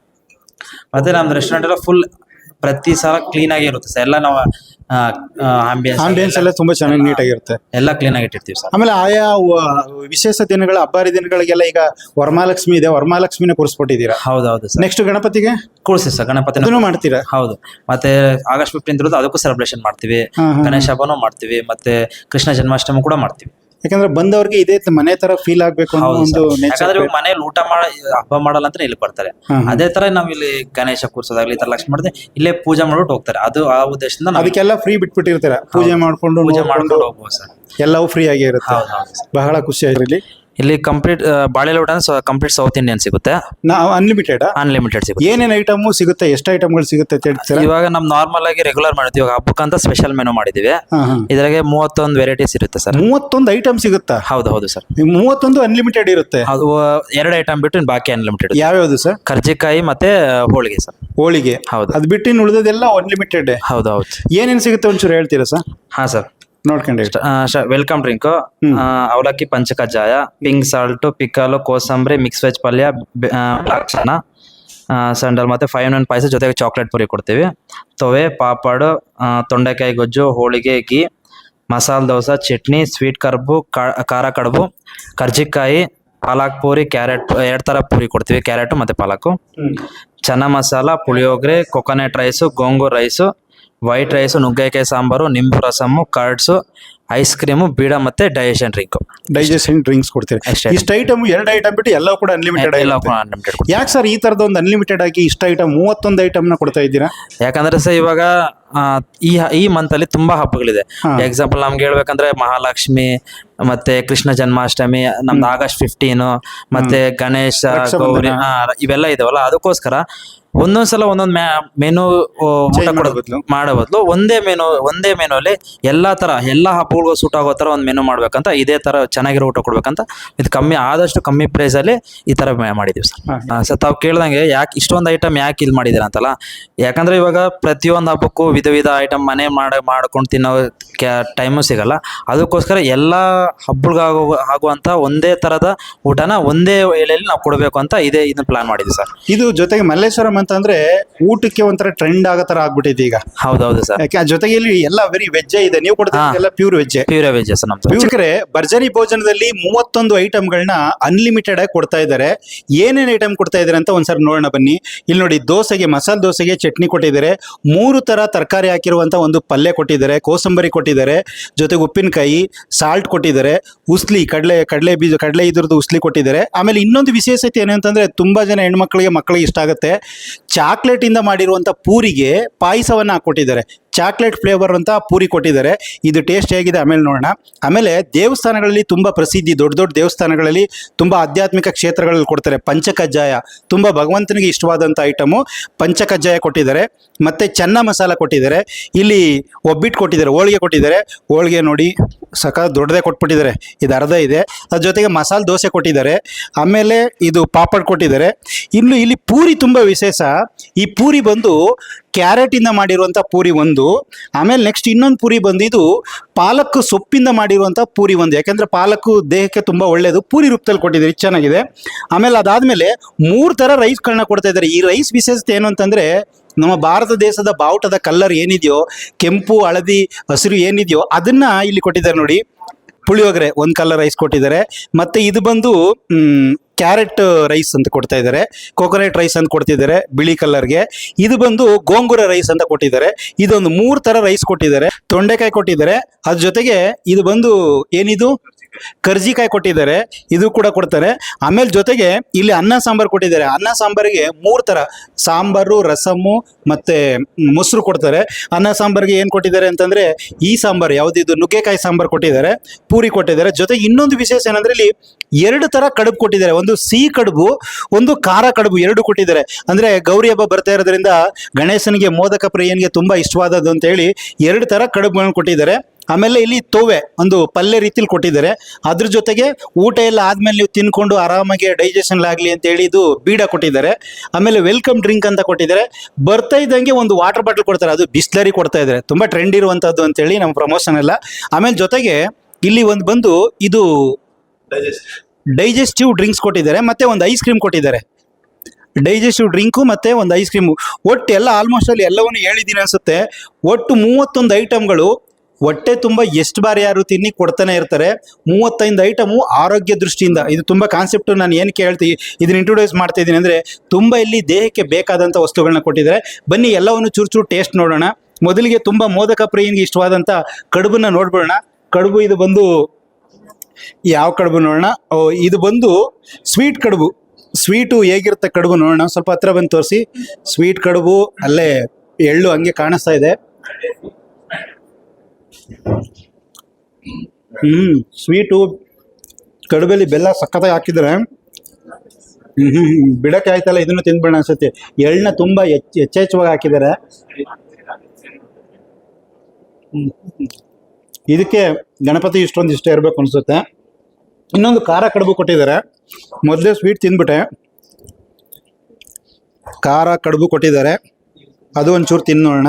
G: ಮತ್ತೆ ನಮ್ದು ರೆಸ್ಟೋರೆಂಟ್ ಎಲ್ಲ ಫುಲ್ ಪ್ರತಿ ಸಲ ಕ್ಲೀನ್ ಆಗಿ ಇರುತ್ತೆ ಸರ್ ಎಲ್ಲ ನಾವು ಆಂಬಿಯನ್ಸ್
A: ಆಂಬಿಯನ್ಸ್ ಎಲ್ಲ ತುಂಬಾ ಚೆನ್ನಾಗಿ ನೀಟಾಗಿರುತ್ತೆ
G: ಎಲ್ಲ ಕ್ಲೀನ್ ಆಗಿ ಇಟ್ಟಿರ್ತೀವಿ ಸರ್
A: ಆಮೇಲೆ ಆಯಾ ವ- ವಿಶೇಷ ದಿನಗಳ ಹಬ್ಬಾರಿ ದಿನಗಳಿಗೆಲ್ಲ ಈಗ ವರಮಹಾಲಕ್ಷ್ಮಿ ಇದೆ ವರಮಹಾಲಕ್ಷ್ಮಿನ ಕೂರಿಸ್ಬಿಟ್ಟಿದ್ದೀರಾ?
G: ಹೌದೌದು ಸರ್
A: ನೆಕ್ಸ್ಟ್ ಗಣಪತಿಗೆ?
G: ಕೂರಿಸಿ ಸರ್ ಗಣಪತಿನ
A: ಅದನ್ನು ಮಾಡ್ತೀರಾ?
G: ಹೌದು. ಮತ್ತೆ ಆಗಸ್ಟ್ ಫಿಫ್ಟೀನ್ ಇರೋದು ಅದಕ್ಕೂ ಸೆಲೆಬ್ರೇಷನ್ ಮಾಡ್ತೀವಿ.
A: ಹಾ, ಹಾ,
G: ಗಣೇಶ ಹಬ್ಬನೂ ಮಾಡ್ತೀವಿ. ಮತ್ತೆ ಕೃಷ್ಣ ಜನ್ಮಾಷ್ಟಮಿ ಕೂಡ ಮಾಡ್ತೀವಿ.
A: ಯಾಕಂದ್ರೆ ಬಂದವ್ರಿಗೆ ಇದೇ ಮನೆ ತರ ಫೀಲ್ ಆಗ್ಬೇಕು ಅನ್ನೋ
G: ಹೌದು
A: ಒಂದು
G: ಯಾಕಂದ್ರೆ ಇವಾಗ ಮನೇಲಿ ಊಟ ಮಾಡ ಹಬ್ಬ ಮಾಡಲ್ಲ ಅಂತ ಇಲ್ಲಿ ಬರ್ತಾರೆ. ಅದೇ ತರ ನಾವ್ ಇಲ್ಲಿ ಗಣೇಶ ಕೂರ್ಸೋದಾಗ್ಲಿ ಈ ತರ ಲಕ್ಷ್ಮಿ ಮಾಡಿದ್ರೆ ಇಲ್ಲೇ ಪೂಜೆ ಮಾಡ್ಬಿಟ್ಟು ಹೋಗ್ತಾರೆ. ಅದು ಆ ಉದ್ದೇಶದಿಂದ ನಾವು
A: ಅದಕ್ಕೆಲ್ಲ ಫ್ರೀ ಬಿಟ್ಬಿಟ್ಟಿರ್ತಾರೆ. ಪೂಜೆ ಮಾಡ್ಕೊಂಡು
G: ಪೂಜೆ
A: ನೋಡ್ಕೊಂಡು
G: ಮಾಡ್ಕೊಂಡು ಹೋಗ್ಬೋದು ಸರ್.
A: ಎಲ್ಲವೂ ಫ್ರೀ ಆಗಿ ಇರುತ್ತೆ.
G: ಹೌದು ಹೌದು.
A: ಬಹಳ ಖುಷಿ ಆಯ್ತು ಇಲ್ಲಿ
G: ಕಂಪ್ಲೀಟ್ ಬಾಳೆ ಲೋಟ ಕಂಪ್ಲೀಟ್ ಸೌತ್ ಇಂಡಿಯನ್ ಸಿಗುತ್ತೆ.
A: ನಾವು ಅನ್ಲಿಮಿಟೆಡ್
G: ಅನ್ಲಿಮಿಟೆಡ್ ಸಿಗುತ್ತೆ.
A: ಏನೇನು ಐಟಮ್ ಸಿಗುತ್ತೆ ಎಷ್ಟು ಐಟಮ್ಗಳು ಸಿಗುತ್ತೆ ಅಂತ ಹೇಳ್ತೀರಾ?
G: ಇವಾಗ ನಮ್ ನಾರ್ಮಲ್ ಆಗಿ ರೆಗ್ಯುಲರ್ ಮಾಡ್ತೀವಿ ಇವಾಗ ಹಬ್ಬಕ್ಕಂತ ಸ್ಪೆಷಲ್ ಮೆನು ಮಾಡಿದೀವಿ. ಇದ್ರಾಗೆ ಮೂವತ್ತೊಂದು ವೆರೈಟೀಸ್ ಇರುತ್ತೆ ಸರ್.
A: ಮೂವತ್ತೊಂದು ಐಟಮ್ ಸಿಗುತ್ತಾ?
G: ಹೌದು ಹೌದು ಸರ್.
A: ಮೂವತ್ತೊಂದು ಅನ್ಲಿಮಿಟೆಡ್ ಇರುತ್ತೆ.
G: ಅದು ಎರಡು ಐಟಮ್ ಬಿಟ್ಟು ಬಾಕಿ ಅನ್ಲಿಮಿಟೆಡ್
A: ಯಾವ್ಯಾವ್ದು ಸರ್?
G: ಕರ್ಜಿಕಾಯಿ ಮತ್ತೆ ಹೋಳಿಗೆ ಸರ್.
A: ಹೋಳಿಗೆ.
G: ಹೌದು.
A: ಅದು ಬಿಟ್ಟು ಇನ್ನು ಉಳಿದದೆಲ್ಲ ಅನ್ಲಿಮಿಟೆಡ್
G: ಹೌದು ಹೌದು.
A: ಏನೇನು ಸಿಗುತ್ತೆ ಒಂಚೂರು ಹೇಳ್ತೀರಾ ಸರ್?
G: ಹಾ ಸರ್.
A: ನೋಡ್ಕೊಂಡು
G: ವೆಲ್ಕಮ್ ಡ್ರಿಂಕ್ ಅವಲಕ್ಕಿ ಪಂಚಕಜ್ಜಾಯ ಪಿಂಕ್ ಸಾಲ್ಟ್ ಪಿಕಲು ಕೋಸಂಬರಿ ಮಿಕ್ಸ್ ವೆಜ್ ಪಲ್ಯ ಲಕ್ಷಣ ಸ್ಯಾಂಡಲ್ ಸಂಡಲ್ ಮತ್ತೆ ಫೈವ್ ನೈನ್ ಪಾಯಸ ಜೊತೆಗೆ ಚಾಕ್ಲೇಟ್ ಪುರಿ ಕೊಡ್ತೀವಿ. ತೊವೆ ಪಾಪಡ್ ತೊಂಡೆಕಾಯಿ ಗೊಜ್ಜು ಹೋಳಿಗೆ ಗೀ ಮಸಾಲೆ ದೋಸೆ ಚಟ್ನಿ ಸ್ವೀಟ್ ಕರ್ಬು ಖಾರ ಕಡುಬು ಕರ್ಜಿಕಾಯಿ ಪಾಲಕ್ ಪೂರಿ ಕ್ಯಾರೆಟ್ ಎರಡು ಥರ ಪೂರಿ ಕೊಡ್ತೀವಿ ಕ್ಯಾರೆಟ್ ಮತ್ತೆ ಪಾಲಕು. Chana masala puliyogare coconut rice gongura rice white rice ನುಗ್ಗೆಕಾಯಿ ಸಾಂಬಾರು ನಿಂಬು ರಸಮ್ಮು ಕರ್ಡ್ಸು ಐಸ್ ಕ್ರೀಮು ಬೀಡ ಮತ್ತೆ ಡೈಜೆಷನ್ ಡ್ರಿಂಕ್
A: ಡೈಜೆಷನ್ ಡ್ರಿಂಕ್ಸ್ ಕೊಡ್ತೀರಿ.
G: ಅಷ್ಟೇ.
A: ಇಷ್ಟ ಐಟಮ್ ಎರಡು ಐಟಮ್ ಬಿಟ್ಟು ಎಲ್ಲ ಕೂಡ ಅನ್ಲಿಮಿಟೆಡ್
G: ಎಲ್ಲ ಅನ್ಲಿಮಿಟೆಡ್
A: ಯಾಕೆ ಸರ್ ಈ ತರದ ಒಂದು ಅನ್ಲಿಮಿಟೆಡ್ ಆಗಿ ಇಷ್ಟ ಐಟಮ್ ಮೂವತ್ತೊಂದು ಐಟಮ್ನ ಕೊಡ್ತಾ ಇದ್ದೀರಾ?
G: ಯಾಕಂದ್ರೆ ಸರ್ ಇವಾಗ ಈ ಈ ಮಂತ್ ಅಲ್ಲಿ ತುಂಬಾ ಹಬ್ಬಗಳಿದೆ. ಎಕ್ಸಾಂಪಲ್ ನಮ್ಗೆ ಹೇಳ್ಬೇಕಂದ್ರೆ ಮಹಾಲಕ್ಷ್ಮಿ ಮತ್ತೆ ಕೃಷ್ಣ ಜನ್ಮಾಷ್ಟಮಿ ನಮ್ದು ಆಗಸ್ಟ್ ಫಿಫ್ಟೀನ್ ಮತ್ತೆ ಗಣೇಶ ಗೌರಿ ಇವೆಲ್ಲ ಇದಾವಲ್ಲ ಅದಕ್ಕೋಸ್ಕರ ಒಂದೊಂದ್ಸಲ ಒಂದೊಂದ್ ಮೆನು ಊಟ
A: ಮಾಡೋ
G: ಕೊಡೋ ಮಾಡೋ ಬದಲು. ಒಂದೇ ಮೆನು ಒಂದೇ ಮೆನು ಅಲ್ಲಿ ಎಲ್ಲಾ ತರ ಎಲ್ಲಾ ಹಬ್ಬಗಳಿಗೂ ಸೂಟ್ ಆಗೋ ತರ ಒಂದ್ ಮೆನು ಮಾಡ್ಬೇಕಂತ ಇದೇ ತರ ಚೆನ್ನಾಗಿರೋ ಊಟ ಕೊಡ್ಬೇಕಂತ ಇದು ಕಮ್ಮಿ ಆದಷ್ಟು ಕಮ್ಮಿ ಪ್ರೈಸ್ ಅಲ್ಲಿ ಈ ತರ ಮಾಡಿದೀವಿ ಸರ್. ಸರ್ ತಾವು ಕೇಳ್ದಂಗೆ ಯಾಕೆ ಇಷ್ಟೊಂದು ಐಟಮ್ ಯಾಕೆ ಇಲ್ಲಿ ಮಾಡಿದಿರ ಅಂತಲ್ಲ ಯಾಕಂದ್ರೆ ಇವಾಗ ಪ್ರತಿಯೊಂದು ಹಬ್ಬಕ್ಕೂ ವಿಧ ವಿಧ ಐಟಮ್ ಮನೆ ಮಾಡ ಮಾಡ್ಕೊಂಡು ತಿನ್ನೋ ಟೈಮು ಸಿಗಲ್ಲ. ಅದಕ್ಕೋಸ್ಕರ ಎಲ್ಲಾ ಹಬ್ಬಗಳಿಗಾಗೋ ಆಗುವಂತ ಒಂದೇ ತರದ ಊಟನ ಒಂದೇ ವೇಳೆಯಲ್ಲಿ ನಾವು ಕೊಡಬೇಕು ಅಂತ ಇದೇ ಇದನ್ನ ಪ್ಲಾನ್ ಮಾಡಿದ್ವಿ ಸರ್.
A: ಇದು ಜೊತೆಗೆ ಮಲ್ಲೇಶ್ವರಂ ಅಂತಂದ್ರೆ ಊಟಕ್ಕೆ ಒಂಥರ ಟ್ರೆಂಡ್ ಆಗೋ ತರ ಆಗ್ಬಿಟ್ಟಿದೆ ಈಗ.
G: ಹೌದೌದು ಸರ್.
A: ಯಾಕೆ ಆ ಜೊತೆಗೆ ಇಲ್ಲಿ ಎಲ್ಲ ವೆರಿ ವೆಜ್ ಇದೆ. ನೀವು ಕೊಡ್ತಾ
G: ಹಾ.
A: ಎಲ್ಲ pure veg
G: pure veg sir ನಮ್ದು.
A: ವೀಕ್ಷಕರೇ ಭರ್ಜರಿ ಭೋಜನದಲ್ಲಿ ಮೂವತ್ತೊಂದು ಐಟಮ್ಗಳನ್ನ ಅನ್ಲಿಮಿಟೆಡ್ ಆಗಿ ಕೊಡ್ತಾ ಇದ್ದಾರೆ. ಏನೇನು ಐಟಮ್ ಕೊಡ್ತಾ ಇದ್ದಾರೆ ಅಂತ ಒಂದ್ಸರಿ ನೋಡೋಣ ಬನ್ನಿ. ಇಲ್ಲಿ ನೋಡಿ ದೋಸೆಗೆ ಮಸಾಲೆ ದೋಸೆಗೆ ಚಟ್ನಿ ಕೊಟ್ಟಿದ್ದಾರೆ. ಮೂರು ತರ ತರಕಾರಿ ಹಾಕಿರುವಂತ ಒಂದು ಪಲ್ಯ ಕೊಟ್ಟಿದ್ದಾರೆ. ಕೋಸಂಬರಿ ಕೊಟ್ಟಿದ್ದಾರೆ. ಜೊತೆಗೆ ಉಪ್ಪಿನಕಾಯಿ ಸಾಲ್ಟ್ ಕೊಟ್ಟಿದ್ದಾರೆ. ಉಸ್ಲಿ ಕಡಲೆ ಕಡಲೆ ಬೀಜ ಕಡಲೆ ಇದ್ರದ್ದು ಉಸ್ಲಿ ಕೊಟ್ಟಿದ್ದಾರೆ. ಆಮೇಲೆ ಇನ್ನೊಂದು ವಿಶೇಷತೆ ಏನಂತಂದ್ರೆ ತುಂಬಾ ಜನ ಹೆಣ್ಮಕ್ಳಿಗೆ ಮಕ್ಕಳಿಗೆ ಇಷ್ಟ ಆಗುತ್ತೆ. ಚಾಕ್ಲೇಟ್ ಮಾಡಿರುವಂಥ ಪೂರಿಗೆ ಪಾಯಸವನ್ನ ಹಾಕೊಟ್ಟಿದ್ದಾರೆ ಚಾಕ್ಲೇಟ್ ಫ್ಲೇವರ್ ಅಂತ ಪೂರಿ ಕೊಟ್ಟಿದ್ದಾರೆ. ಇದು ಟೇಸ್ಟ್ ಹೇಗಿದೆ ಆಮೇಲೆ ನೋಡೋಣ. ಆಮೇಲೆ ದೇವಸ್ಥಾನಗಳಲ್ಲಿ ತುಂಬ ಪ್ರಸಿದ್ಧಿ, ದೊಡ್ಡ ದೊಡ್ಡ ದೇವಸ್ಥಾನಗಳಲ್ಲಿ ತುಂಬ ಆಧ್ಯಾತ್ಮಿಕ ಕ್ಷೇತ್ರಗಳಲ್ಲಿ ಕೊಡ್ತಾರೆ. ಪಂಚಕಜ್ಜಾಯ ತುಂಬ ಭಗವಂತನಿಗೆ ಇಷ್ಟವಾದಂಥ ಐಟಮು ಪಂಚಕಜ್ಜಾಯ ಕೊಟ್ಟಿದ್ದಾರೆ. ಮತ್ತೆ ಚೆನ್ನ ಮಸಾಲ ಕೊಟ್ಟಿದ್ದಾರೆ. ಇಲ್ಲಿ ಒಬ್ಬಿಟ್ಟು ಕೊಟ್ಟಿದ್ದಾರೆ, ಹೋಳಿಗೆ ಕೊಟ್ಟಿದ್ದಾರೆ. ಹೋಳಿಗೆ ನೋಡಿ ಸಕ ದೊಡ್ಡದೇ ಕೊಟ್ಬಿಟ್ಟಿದ್ದಾರೆ. ಇದು ಅರ್ಧ ಇದೆ. ಅದ್ರ ಜೊತೆಗೆ ಮಸಾಲೆ ದೋಸೆ ಕೊಟ್ಟಿದ್ದಾರೆ. ಆಮೇಲೆ ಇದು ಪಾಪಡ್ ಕೊಟ್ಟಿದ್ದಾರೆ. ಇನ್ನು ಇಲ್ಲಿ ಪೂರಿ ತುಂಬ ವಿಶೇಷ. ಈ ಪೂರಿ ಬಂದು ಕ್ಯಾರೆಟ್ ಇಂದ ಮಾಡಿರುವಂತ ಪೂರಿ ಒಂದು, ಆಮೇಲೆ ನೆಕ್ಸ್ಟ್ ಇನ್ನೊಂದು ಪೂರಿ ಬಂದಿದ್ದು ಪಾಲಕ್ ಸೊಪ್ಪಿಂದ ಮಾಡಿರುವಂಥ ಪೂರಿ ಒಂದು. ಯಾಕಂದ್ರೆ ಪಾಲಕ್ಕು ದೇಹಕ್ಕೆ ತುಂಬಾ ಒಳ್ಳೆಯದು ಪೂರಿ ರೂಪದಲ್ಲಿ ಕೊಟ್ಟಿದ್ದಾರೆ, ಚೆನ್ನಾಗಿದೆ. ಆಮೇಲೆ ಅದಾದಮೇಲೆ ಮೂರು ಥರ ರೈಸ್ಗಳನ್ನ ಕೊಡ್ತಾ ಇದ್ದಾರೆ. ಈ ರೈಸ್ ವಿಶೇಷತೆ ಏನು ಅಂತಂದರೆ, ನಮ್ಮ ಭಾರತ ದೇಶದ ಬಾವುಟದ ಕಲ್ಲರ್ ಏನಿದೆಯೋ, ಕೆಂಪು, ಹಳದಿ, ಹಸಿರು ಏನಿದೆಯೋ, ಅದನ್ನ ಇಲ್ಲಿ ಕೊಟ್ಟಿದ್ದಾರೆ ನೋಡಿ. ಪುಳಿಯೋಗರೆ ಒಂದು ಕಲರ್ ರೈಸ್ ಕೊಟ್ಟಿದ್ದಾರೆ. ಮತ್ತೆ ಇದು ಬಂದು ಕ್ಯಾರೆಟ್ ರೈಸ್ ಅಂತ ಕೊಡ್ತಾ ಇದ್ದಾರೆ. ಕೋಕೋನಟ್ ರೈಸ್ ಅಂತ ಕೊಡ್ತಿದ್ದಾರೆ ಬಿಳಿ ಕಲರ್ಗೆ ಇದು ಬಂದು ಗೋಂಗೂರ ರೈಸ್ ಅಂತ ಕೊಟ್ಟಿದ್ದಾರೆ. ಇದೊಂದು ಮೂರು ತರ ರೈಸ್ ಕೊಟ್ಟಿದ್ದಾರೆ. ತೊಂಡೆಕಾಯಿ ಕೊಟ್ಟಿದ್ದಾರೆ. ಅದ್ರ ಜೊತೆಗೆ ಇದು ಬಂದು ಏನಿದು? ಕರ್ಜಿಕಾಯಿ ಕೊಟ್ಟಿದ್ದಾರೆ, ಇದು ಕೂಡ ಕೊಡ್ತಾರೆ. ಆಮೇಲೆ ಜೊತೆಗೆ ಇಲ್ಲಿ ಅನ್ನ ಸಾಂಬಾರು ಕೊಟ್ಟಿದ್ದಾರೆ. ಅನ್ನ ಸಾಂಬಾರಿಗೆ ಮೂರು ತರ, ಸಾಂಬಾರು ರಸಮ್ಮು ಮತ್ತೆ ಮೊಸರು ಕೊಡ್ತಾರೆ. ಅನ್ನ ಸಾಂಬಾರಿಗೆ ಏನು ಕೊಟ್ಟಿದ್ದಾರೆ ಅಂತಂದ್ರೆ, ಈ ಸಾಂಬಾರು, ಯಾವುದಿದು, ನುಗ್ಗೆಕಾಯಿ ಸಾಂಬಾರು ಕೊಟ್ಟಿದ್ದಾರೆ, ಪೂರಿ ಕೊಟ್ಟಿದ್ದಾರೆ. ಜೊತೆಗೆ ಇನ್ನೊಂದು ವಿಶೇಷ ಏನಂದ್ರೆ ಇಲ್ಲಿ ಎರಡು ತರ ಕಡುಬು ಕೊಟ್ಟಿದ್ದಾರೆ. ಒಂದು ಸಿಹಿ ಕಡುಬು, ಒಂದು ಖಾರ ಕಡುಬು ಎರಡು ಕೊಟ್ಟಿದ್ದಾರೆ. ಅಂದ್ರೆ ಗೌರಿ ಹಬ್ಬ ಬರ್ತಾ ಇರೋದ್ರಿಂದ ಗಣೇಶನಿಗೆ ಮೋದಕ ಪ್ರಿಯನಿಗೆ ತುಂಬಾ ಇಷ್ಟವಾದದ್ದು ಅಂತ ಹೇಳಿ ಎರಡು ತರ ಕಡುಬುಗಳನ್ನು ಕೊಟ್ಟಿದ್ದಾರೆ. ಆಮೇಲೆ ಇಲ್ಲಿ ತೋವೆ ಒಂದು ಪಲ್ಯ ರೀತಿಲಿ ಕೊಟ್ಟಿದ್ದಾರೆ. ಅದ್ರ ಜೊತೆಗೆ ಊಟ ಎಲ್ಲ ಆದ್ಮೇಲೆ ನೀವು ತಿನ್ಕೊಂಡು ಆರಾಮಾಗಿ ಡೈಜೆಷನ್ ಆಗಲಿ ಅಂತ ಹೇಳಿ ಇದು ಬೀಡ ಕೊಟ್ಟಿದ್ದಾರೆ. ಆಮೇಲೆ ವೆಲ್ಕಮ್ ಡ್ರಿಂಕ್ ಅಂತ ಕೊಟ್ಟಿದ್ದಾರೆ. ಬರ್ತಾ ಇದ್ದಂಗೆ ಒಂದು ವಾಟರ್ ಬಾಟಲ್ ಕೊಡ್ತಾರೆ. ಅದು ಬಿಸ್ಲರಿ ಕೊಡ್ತಾ ಇದ್ದಾರೆ. ತುಂಬಾ ಟ್ರೆಂಡ್ ಇರುವಂತದ್ದು ಅಂತ ಹೇಳಿ ನಮ್ಮ ಪ್ರಮೋಷನ್ ಎಲ್ಲ. ಆಮೇಲೆ ಜೊತೆಗೆ ಇಲ್ಲಿ ಒಂದು ಬಂದು ಇದು ಡೈಜೆಸ್ಟಿವ್ ಡ್ರಿಂಕ್ಸ್ ಕೊಟ್ಟಿದ್ದಾರೆ. ಮತ್ತೆ ಒಂದು ಐಸ್ ಕ್ರೀಮ್ ಕೊಟ್ಟಿದ್ದಾರೆ. ಡೈಜೆಸ್ಟಿವ್ ಡ್ರಿಂಕು ಮತ್ತೆ ಒಂದು ಐಸ್ ಕ್ರೀಮು ಒಟ್ಟು ಎಲ್ಲ ಆಲ್ಮೋಸ್ಟ್ ಅಲ್ಲಿ ಎಲ್ಲವನ್ನು ಹೇಳಿದ್ದೀನಿ ಅನಿಸುತ್ತೆ. ಒಟ್ಟು ಮೂವತ್ತೊಂದು ಐಟಮ್ಗಳು ಹೊಟ್ಟೆ ತುಂಬ ಎಷ್ಟು ಬಾರಿ ಯಾರು ತಿನ್ನಿ ಕೊಡ್ತಾನೆ ಇರ್ತಾರೆ. ಮೂವತ್ತೈದು ಐಟಮು ಆರೋಗ್ಯ ದೃಷ್ಟಿಯಿಂದ. ಇದು ತುಂಬ ಕಾನ್ಸೆಪ್ಟ್ ನಾನು ಏನು ಕೇಳ್ತೀವಿ ಇದನ್ನ ಇಂಟ್ರೊಡ್ಯೂಸ್ ಮಾಡ್ತಾ ಇದ್ದೀನಿ ಅಂದರೆ ತುಂಬ ಇಲ್ಲಿ ದೇಹಕ್ಕೆ ಬೇಕಾದಂಥ ವಸ್ತುಗಳನ್ನ ಕೊಟ್ಟಿದ್ದಾರೆ. ಬನ್ನಿ ಎಲ್ಲವನ್ನು ಚೂರು ಚೂರು ಟೇಸ್ಟ್ ನೋಡೋಣ. ಮೊದಲಿಗೆ ತುಂಬ ಮೋದಕ ಪ್ರಿಯನಿಗೆ ಇಷ್ಟವಾದಂಥ ಕಡುಬನ್ನ ನೋಡ್ಬಿಡೋಣ. ಕಡುಬು ಇದು ಬಂದು ಯಾವ ಕಡುಬು ನೋಡೋಣ? ಓ, ಇದು ಬಂದು ಸ್ವೀಟ್ ಕಡುಬು. ಸ್ವೀಟು ಹೇಗಿರುತ್ತೆ ಕಡುಬು ನೋಡೋಣ. ಸ್ವಲ್ಪ ಹತ್ರ ಬಂದು ತೋರಿಸಿ. ಸ್ವೀಟ್ ಕಡುಬು ಅಲ್ಲೇ ಎಳ್ಳು ಹಂಗೆ ಕಾಣಿಸ್ತಾ ಇದೆ. ಹ್ಮ್ ಸ್ವೀಟು ಕಡುಬಲ್ಲಿ ಬೆಲ್ಲ ಸಖತ್ತಾಗಿ ಹಾಕಿದ್ರೆ ಹ್ಮ್. ಬಿಡಕ್ಕೆ ಆಯ್ತಲ್ಲ, ಇದನ್ನು ತಿಂದ್ಬೇಡ ಅನ್ಸುತ್ತೆ. ಎಳ್ಳನ್ನ ತುಂಬಾ ಹೆಚ್ಚು ಹೆಚ್ಚೆಚ್ಚವಾಗಿ ಹಾಕಿದ್ದಾರೆ. ಇದಕ್ಕೆ ಗಣಪತಿ ಇಷ್ಟೊಂದು ಇಷ್ಟ ಇರಬೇಕು ಅನ್ಸುತ್ತೆ. ಇನ್ನೊಂದು ಖಾರ ಕಡುಬು ಕೊಟ್ಟಿದ್ದಾರೆ. ಮೊದಲೇ ಸ್ವೀಟ್ ತಿಂದ್ಬಿಟ್ಟೆ ಖಾರ ಕಡುಬು ಕೊಟ್ಟಿದ್ದಾರೆ. ಅದು ಒಂಚೂರು ತಿನ್ನೋಣ.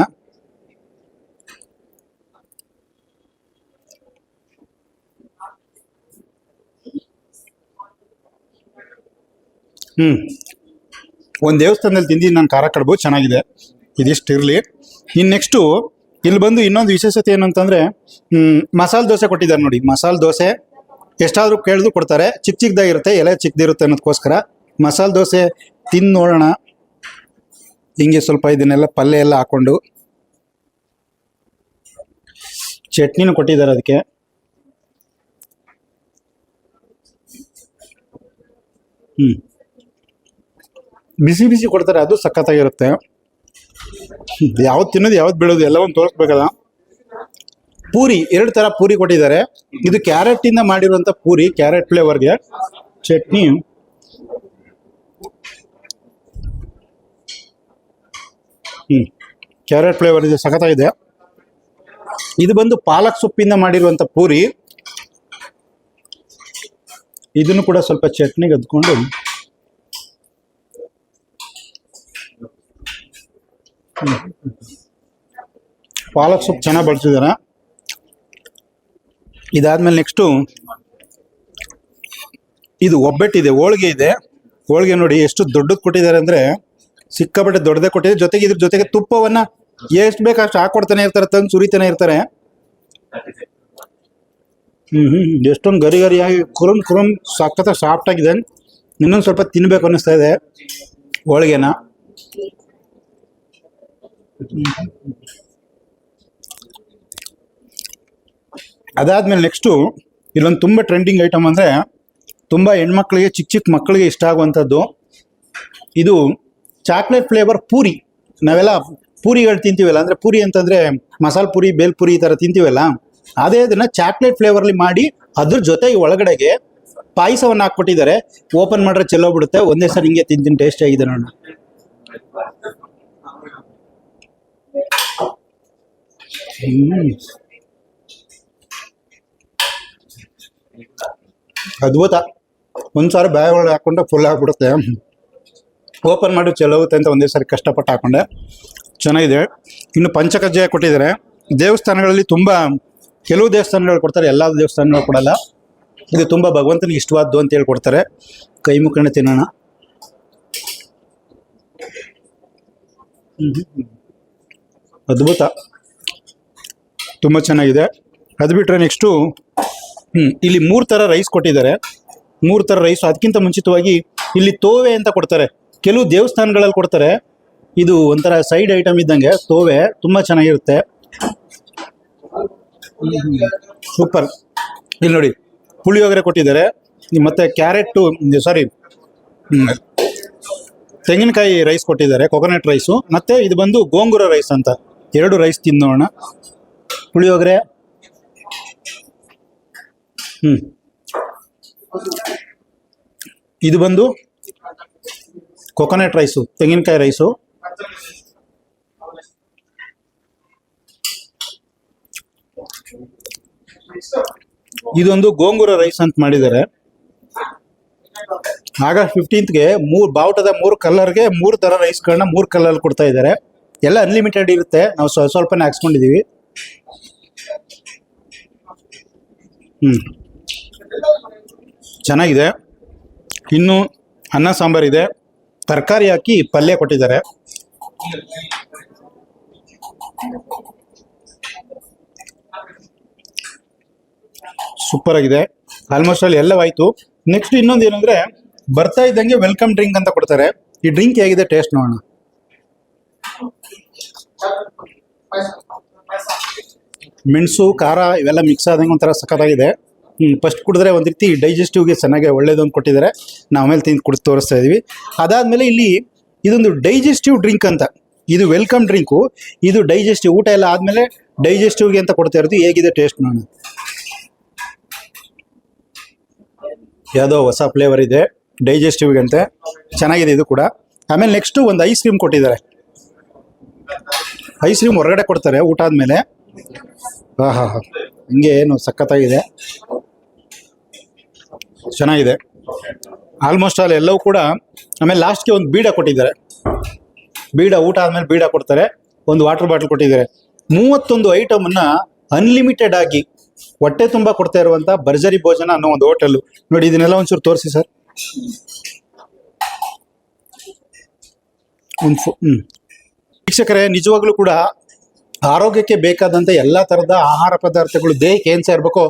A: ಹ್ಮ್. ಒಂದು ದೇವಸ್ಥಾನದಲ್ಲಿ ತಿಂದಿದ್ದು ನಾನು ಖಾರ ಕಡುಬು, ಚೆನ್ನಾಗಿದೆ. ಇದಿಷ್ಟು ಇರಲಿ ಇನ್ನು ನೆಕ್ಸ್ಟು ಇಲ್ಲಿ ಬಂದು ಇನ್ನೊಂದು ವಿಶೇಷತೆ ಏನಂತಂದರೆ ಮಸಾಲೆ ದೋಸೆ ಕೊಟ್ಟಿದ್ದಾರೆ ನೋಡಿ. ಮಸಾಲೆ ದೋಸೆ ಎಷ್ಟಾದರೂ ಕೇಳಿದ್ರು ಕೊಡ್ತಾರೆ. ಚಿಕ್ಕ ಚಿಕ್ಕದಾಗಿರುತ್ತೆ ಎಲೆ ಚಿಕ್ಕದಿರುತ್ತೆ ಅನ್ನೋದಕ್ಕೋಸ್ಕರ ಮಸಾಲೆ ದೋಸೆ ತಿಂದು ನೋಡೋಣ. ಹಿಂಗೆ ಸ್ವಲ್ಪ ಇದನ್ನೆಲ್ಲ ಪಲ್ಯ ಎಲ್ಲ ಹಾಕ್ಕೊಂಡು ಚಟ್ನಿನೂ ಕೊಟ್ಟಿದ್ದಾರೆ ಅದಕ್ಕೆ. ಹ್ಞೂ ಬಿಸಿ ಬಿಸಿ ಕೊಡ್ತಾರೆ, ಅದು ಸಖತ್ತಾಗಿರುತ್ತೆ. ಯಾವ್ದು ತಿನ್ನೋದು, ಯಾವ್ದು ಬೀಳೋದು, ಎಲ್ಲವನ್ನು ತೋರಿಸ್ಬೇಕಲ್ಲ. ಪೂರಿ, ಎರಡು ತರ ಪೂರಿ ಕೊಟ್ಟಿದ್ದಾರೆ. ಇದು ಕ್ಯಾರೆಟ್ ಇಂದ ಮಾಡಿರುವಂತ ಪೂರಿ, ಕ್ಯಾರೆಟ್ ಫ್ಲೇವರ್ಗೆ. ಚಟ್ನಿ. ಹ್ಮ್. ಕ್ಯಾರೆಟ್ ಫ್ಲೇವರ್ ಇದೆ ಸಖತ್ತಾಗಿದೆ. ಇದು ಬಂದು ಪಾಲಕ್ ಸೊಪ್ಪಿಂದ ಮಾಡಿರುವಂತ ಪೂರಿ. ಇದನ್ನು ಕೂಡ ಸ್ವಲ್ಪ ಚಟ್ನಿಗೆ ಅದ್ಕೊಂಡು ಪಾಲಕ್ ಸೊಪ್ಪು ಚೆನ್ನಾಗಿ ಬಳಸಿದ್ದಾರೆ ಇದಾದ್ಮೇಲೆ ನೆಕ್ಸ್ಟು, ಇದು ಒಬ್ಬಟ್ಟಿದೆ, ಹೋಳಿಗೆ ಇದೆ. ಹೋಳಿಗೆ ನೋಡಿ ಎಷ್ಟು ದೊಡ್ಡದು ಕೊಟ್ಟಿದ್ದಾರೆ ಅಂದ್ರೆ ಸಿಕ್ಕಾಪಟ್ಟೆ ದೊಡ್ಡದೇ ಕೊಟ್ಟಿದ್ದಾರೆ ಜೊತೆಗೆ ಇದ್ರ ಜೊತೆಗೆ ತುಪ್ಪವನ್ನ ಎಷ್ಟು ಬೇಕು ಅಷ್ಟು ಹಾಕೊಡ್ತಾನೆ ಇರ್ತಾರೆ, ತಂದು ಸುರಿತಾನೆ ಇರ್ತಾರೆ. ಹ್ಞೂ ಹ್ಞೂ ಎಷ್ಟೊಂದು ಗರಿ ಗರಿಯಾಗಿ, ಕುರುಮ್ ಕುರುಮ್ ಸಾಫ್ಟ್ ಆಗಿದೆ. ಇನ್ನೊಂದು ಸ್ವಲ್ಪ ತಿನ್ನಬೇಕು ಅನ್ನಿಸ್ತಾ ಇದೆ ಹೋಳಿಗೆನ. ಅದಾದ್ಮೇಲೆ ನೆಕ್ಸ್ಟು ಇಲ್ಲೊಂದು ತುಂಬ ಟ್ರೆಂಡಿಂಗ್ ಐಟಮ್ ಅಂದರೆ ತುಂಬ ಹೆಣ್ಮಕ್ಳಿಗೆ ಚಿಕ್ಕ ಚಿಕ್ಕ ಮಕ್ಕಳಿಗೆ ಇಷ್ಟ ಆಗುವಂಥದ್ದು. ಇದು ಚಾಕ್ಲೇಟ್ ಫ್ಲೇವರ್ ಪೂರಿ. ನಾವೆಲ್ಲ ಪೂರಿಗಳು ತಿಂತೀವಲ್ಲ, ಅಂದರೆ ಪೂರಿ ಅಂತಂದರೆ ಮಸಾಲೆ ಪೂರಿ, ಬೇಲ್ ಪೂರಿ ಈ ಥರ ತಿಂತೀವಲ್ಲ, ಅದೇ ಅದನ್ನು ಚಾಕ್ಲೇಟ್ ಫ್ಲೇವರ್ಲಿ ಮಾಡಿ ಅದ್ರ ಜೊತೆಗೆ ಒಳಗಡೆಗೆ ಪಾಯಸವನ್ನು ಹಾಕ್ಬಿಟ್ಟಿದ್ದಾರೆ. ಓಪನ್ ಮಾಡ್ರೆ ಚೆಲ್ಲೋಗ್ಬಿಡುತ್ತೆ. ಒಂದೇ ಸಲ ಹಿಂಗೆ ತಿಂತೀನಿ ಟೇಸ್ಟ್ ಆಗಿದೆ ನೋಡೋಣ. ಅದ್ಭುತ. ಒಂದು ಬ್ಯಾಗ್ ಒಳಗೆ ಹಾಕೊಂಡೆ ಫುಲ್ ಆಗಿಬಿಡುತ್ತೆ. ಓಪನ್ ಮಾಡಿ ಚೆಲ್ಲೋಗುತ್ತೆ ಅಂತ ಒಂದೇ ಸಾರಿ ಕಷ್ಟಪಟ್ಟು ಹಾಕೊಂಡೆ. ಚೆನ್ನಾಗಿದೆ. ಇನ್ನು ಪಂಚಕಜ್ಜಾಯ ಕೊಟ್ಟಿದ್ದಾರೆ. ದೇವಸ್ಥಾನಗಳಲ್ಲಿ ತುಂಬ, ಕೆಲವು ದೇವಸ್ಥಾನಗಳು ಕೊಡ್ತಾರೆ, ಎಲ್ಲ ದೇವಸ್ಥಾನಗಳು ಕೊಡಲ್ಲ ಇದು ತುಂಬ ಭಗವಂತನಿಗೆ ಇಷ್ಟವಾದ್ದು ಅಂತ ಹೇಳಿ ಕೊಡ್ತಾರೆ. ಕೈ ಮುಖಂಡ ತಿನ್ನೋಣ. ಅದ್ಭುತ. ತುಂಬ ಚೆನ್ನಾಗಿದೆ. ಅದು ಬಿಟ್ಟರೆ ನೆಕ್ಸ್ಟು ಇಲ್ಲಿ ಮೂರು ಥರ ರೈಸ್ ಕೊಟ್ಟಿದ್ದಾರೆ. ಮೂರು ಥರ ರೈಸ್ ಅದಕ್ಕಿಂತ ಮುಂಚಿತವಾಗಿ ಇಲ್ಲಿ ತೋವೆ ಅಂತ ಕೊಡ್ತಾರೆ. ಕೆಲವು ದೇವಸ್ಥಾನಗಳಲ್ಲಿ ಕೊಡ್ತಾರೆ. ಇದು ಒಂಥರ ಸೈಡ್ ಐಟಮ್ ಇದ್ದಂಗೆ, ತೋವೆ, ತುಂಬ ಚೆನ್ನಾಗಿರುತ್ತೆ. ಸೂಪರ್. ಇಲ್ಲಿ ನೋಡಿ, ಪುಳಿಯೋಗರೆ ಕೊಟ್ಟಿದ್ದಾರೆ. ಮತ್ತೆ ಕ್ಯಾರೆಟು ಸಾರಿ ತೆಂಗಿನಕಾಯಿ ರೈಸ್ ಕೊಟ್ಟಿದ್ದಾರೆ ಕೊಕೊನಟ್ ರೈಸು ಮತ್ತೆ ಇದು ಬಂದು ಗೋಂಗುರ ರೈಸ್ ಅಂತ. ಎರಡು ರೈಸ್ ತಿನ್ನೋಣ. ಪುಳಿಯೋಗರೆ. ಹ್ಮ್. ಇದು ಬಂದು ಕೊಕೊನಟ್ ರೈಸು ತೆಂಗಿನಕಾಯಿ ರೈಸು ಇದೊಂದು ಗೋಂಗೂರ ರೈಸ್ ಅಂತ ಮಾಡಿದ್ದಾರೆ. ಆಗಸ್ಟ್ ಫಿಫ್ಟೀನ್ತ್ಗೆ ಮೂರು ಬಾವುಟದ ಮೂರು ಕಲರ್ಗೆ ಮೂರು ಥರ ರೈಸ್ಗಳನ್ನ ಮೂರು ಕಲರ್ ಕೊಡ್ತಾ ಇದ್ದಾರೆ. ಎಲ್ಲ ಅನ್ಲಿಮಿಟೆಡ್ ಇರುತ್ತೆ. ನಾವು ಸ್ವಲ್ಪ ಸ್ವಲ್ಪನೇ ಹಾಕ್ಸ್ಕೊಂಡಿದ್ದೀವಿ ಹ್ಞೂ ಚೆನ್ನಾಗಿದೆ. ಇನ್ನು ಅನ್ನ ಸಾಂಬಾರಿದೆ ತರಕಾರಿ ಹಾಕಿ ಪಲ್ಯ ಕೊಟ್ಟಿದ್ದಾರೆ. ಸೂಪರ್ ಆಗಿದೆ ಆಲ್ಮೋಸ್ಟ್ ಅಲ್ಲಿ ಎಲ್ಲವಾಯ್ತು ನೆಕ್ಸ್ಟ್ ಇನ್ನೊಂದು ಏನಂದ್ರೆ, ಬರ್ತಾ ಇದ್ದಂಗೆ ವೆಲ್ಕಮ್ ಡ್ರಿಂಕ್ ಅಂತ ಕೊಡ್ತಾರೆ. ಈ ಡ್ರಿಂಕ್ ಹೇಗಿದೆ ಟೇಸ್ಟ್ ನೋಡೋಣ. ಮೆಣಸು, ಖಾರ ಇವೆಲ್ಲ ಮಿಕ್ಸ್ ಆದಂಗೆ ಒಂಥರ ಸಖತ್ತಾಗಿದೆ. ಫಸ್ಟ್ ಕುಡಿದ್ರೆ ಒಂದು ರೀತಿ ಡೈಜೆಸ್ಟಿವ್ಗೆ ಚೆನ್ನಾಗಿ ಒಳ್ಳೇದು ಅಂತ ಕೊಟ್ಟಿದ್ದಾರೆ. ನಾವು ಆಮೇಲೆ ತಿಂದು ಕುಡಿದು ತೋರಿಸ್ತಾ ಇದೀವಿ. ಅದಾದಮೇಲೆ ಇಲ್ಲಿ ಇದೊಂದು ಡೈಜೆಸ್ಟಿವ್ ಡ್ರಿಂಕ್ ಅಂತ. ಇದು ವೆಲ್ಕಮ್ ಡ್ರಿಂಕು ಇದು ಡೈಜೆಸ್ಟಿವ್ ಊಟ ಎಲ್ಲ ಆದಮೇಲೆ ಡೈಜೆಸ್ಟಿವ್ಗೆ ಅಂತ ಕೊಡ್ತಾ ಇರೋದು. ಹೇಗಿದೆ ಟೇಸ್ಟ್ ನಾನು ಯಾವುದೋ ಹೊಸ ಫ್ಲೇವರ್ ಇದೆ. ಡೈಜೆಸ್ಟಿವ್ಗೆ ಅಂತೆ. ಚೆನ್ನಾಗಿದೆ ಇದು ಕೂಡ. ಆಮೇಲೆ ನೆಕ್ಸ್ಟು ಒಂದು ಐಸ್ ಕ್ರೀಮ್ ಕೊಟ್ಟಿದ್ದಾರೆ. ಐಸ್ ಕ್ರೀಮ್ ಹೊರಗಡೆ ಕೊಡ್ತಾರೆ, ಊಟ ಆದಮೇಲೆ. ಹಾಂ ಹಾಂ ಹಿಂಗೆ ಏನು ಸಖತ್ತಾಗಿದೆ. ಚೆನ್ನಾಗಿದೆ. ಆಲ್ಮೋಸ್ಟ್ ಆಲ್ ಎಲ್ಲವೂ ಕೂಡ ಆಮೇಲೆ ಲಾಸ್ಟ್ಗೆ ಒಂದು ಬೀಡ ಕೊಟ್ಟಿದ್ದಾರೆ. ಬೀಡ, ಊಟ ಆದಮೇಲೆ ಬೀಡ ಕೊಡ್ತಾರೆ. ಒಂದು ವಾಟರ್ ಬಾಟಲ್ ಕೊಟ್ಟಿದ್ದಾರೆ. ಮೂವತ್ತೊಂದು ಐಟಮನ್ನು ಅನ್ಲಿಮಿಟೆಡ್ ಆಗಿ ಹೊಟ್ಟೆ ತುಂಬ ಕೊಡ್ತಾ ಇರುವಂಥ ಭರ್ಜರಿ ಭೋಜನ ಅನ್ನೋ ಒಂದು ಹೋಟೆಲ್ಲು ನೋಡಿ, ಇದನ್ನೆಲ್ಲ ಒಂಚೂರು ತೋರಿಸಿ ಸರ್. ಒಂದು ಹ್ಞೂ ವೀಕ್ಷಕರೇ ನಿಜವಾಗ್ಲೂ ಕೂಡ ಆರೋಗ್ಯಕ್ಕೆ ಬೇಕಾದಂಥ ಎಲ್ಲ ಥರದ ಆಹಾರ ಪದಾರ್ಥಗಳು ದೇಹಕ್ಕೆ ಏನು ಸೇರ್ಬೇಕೋ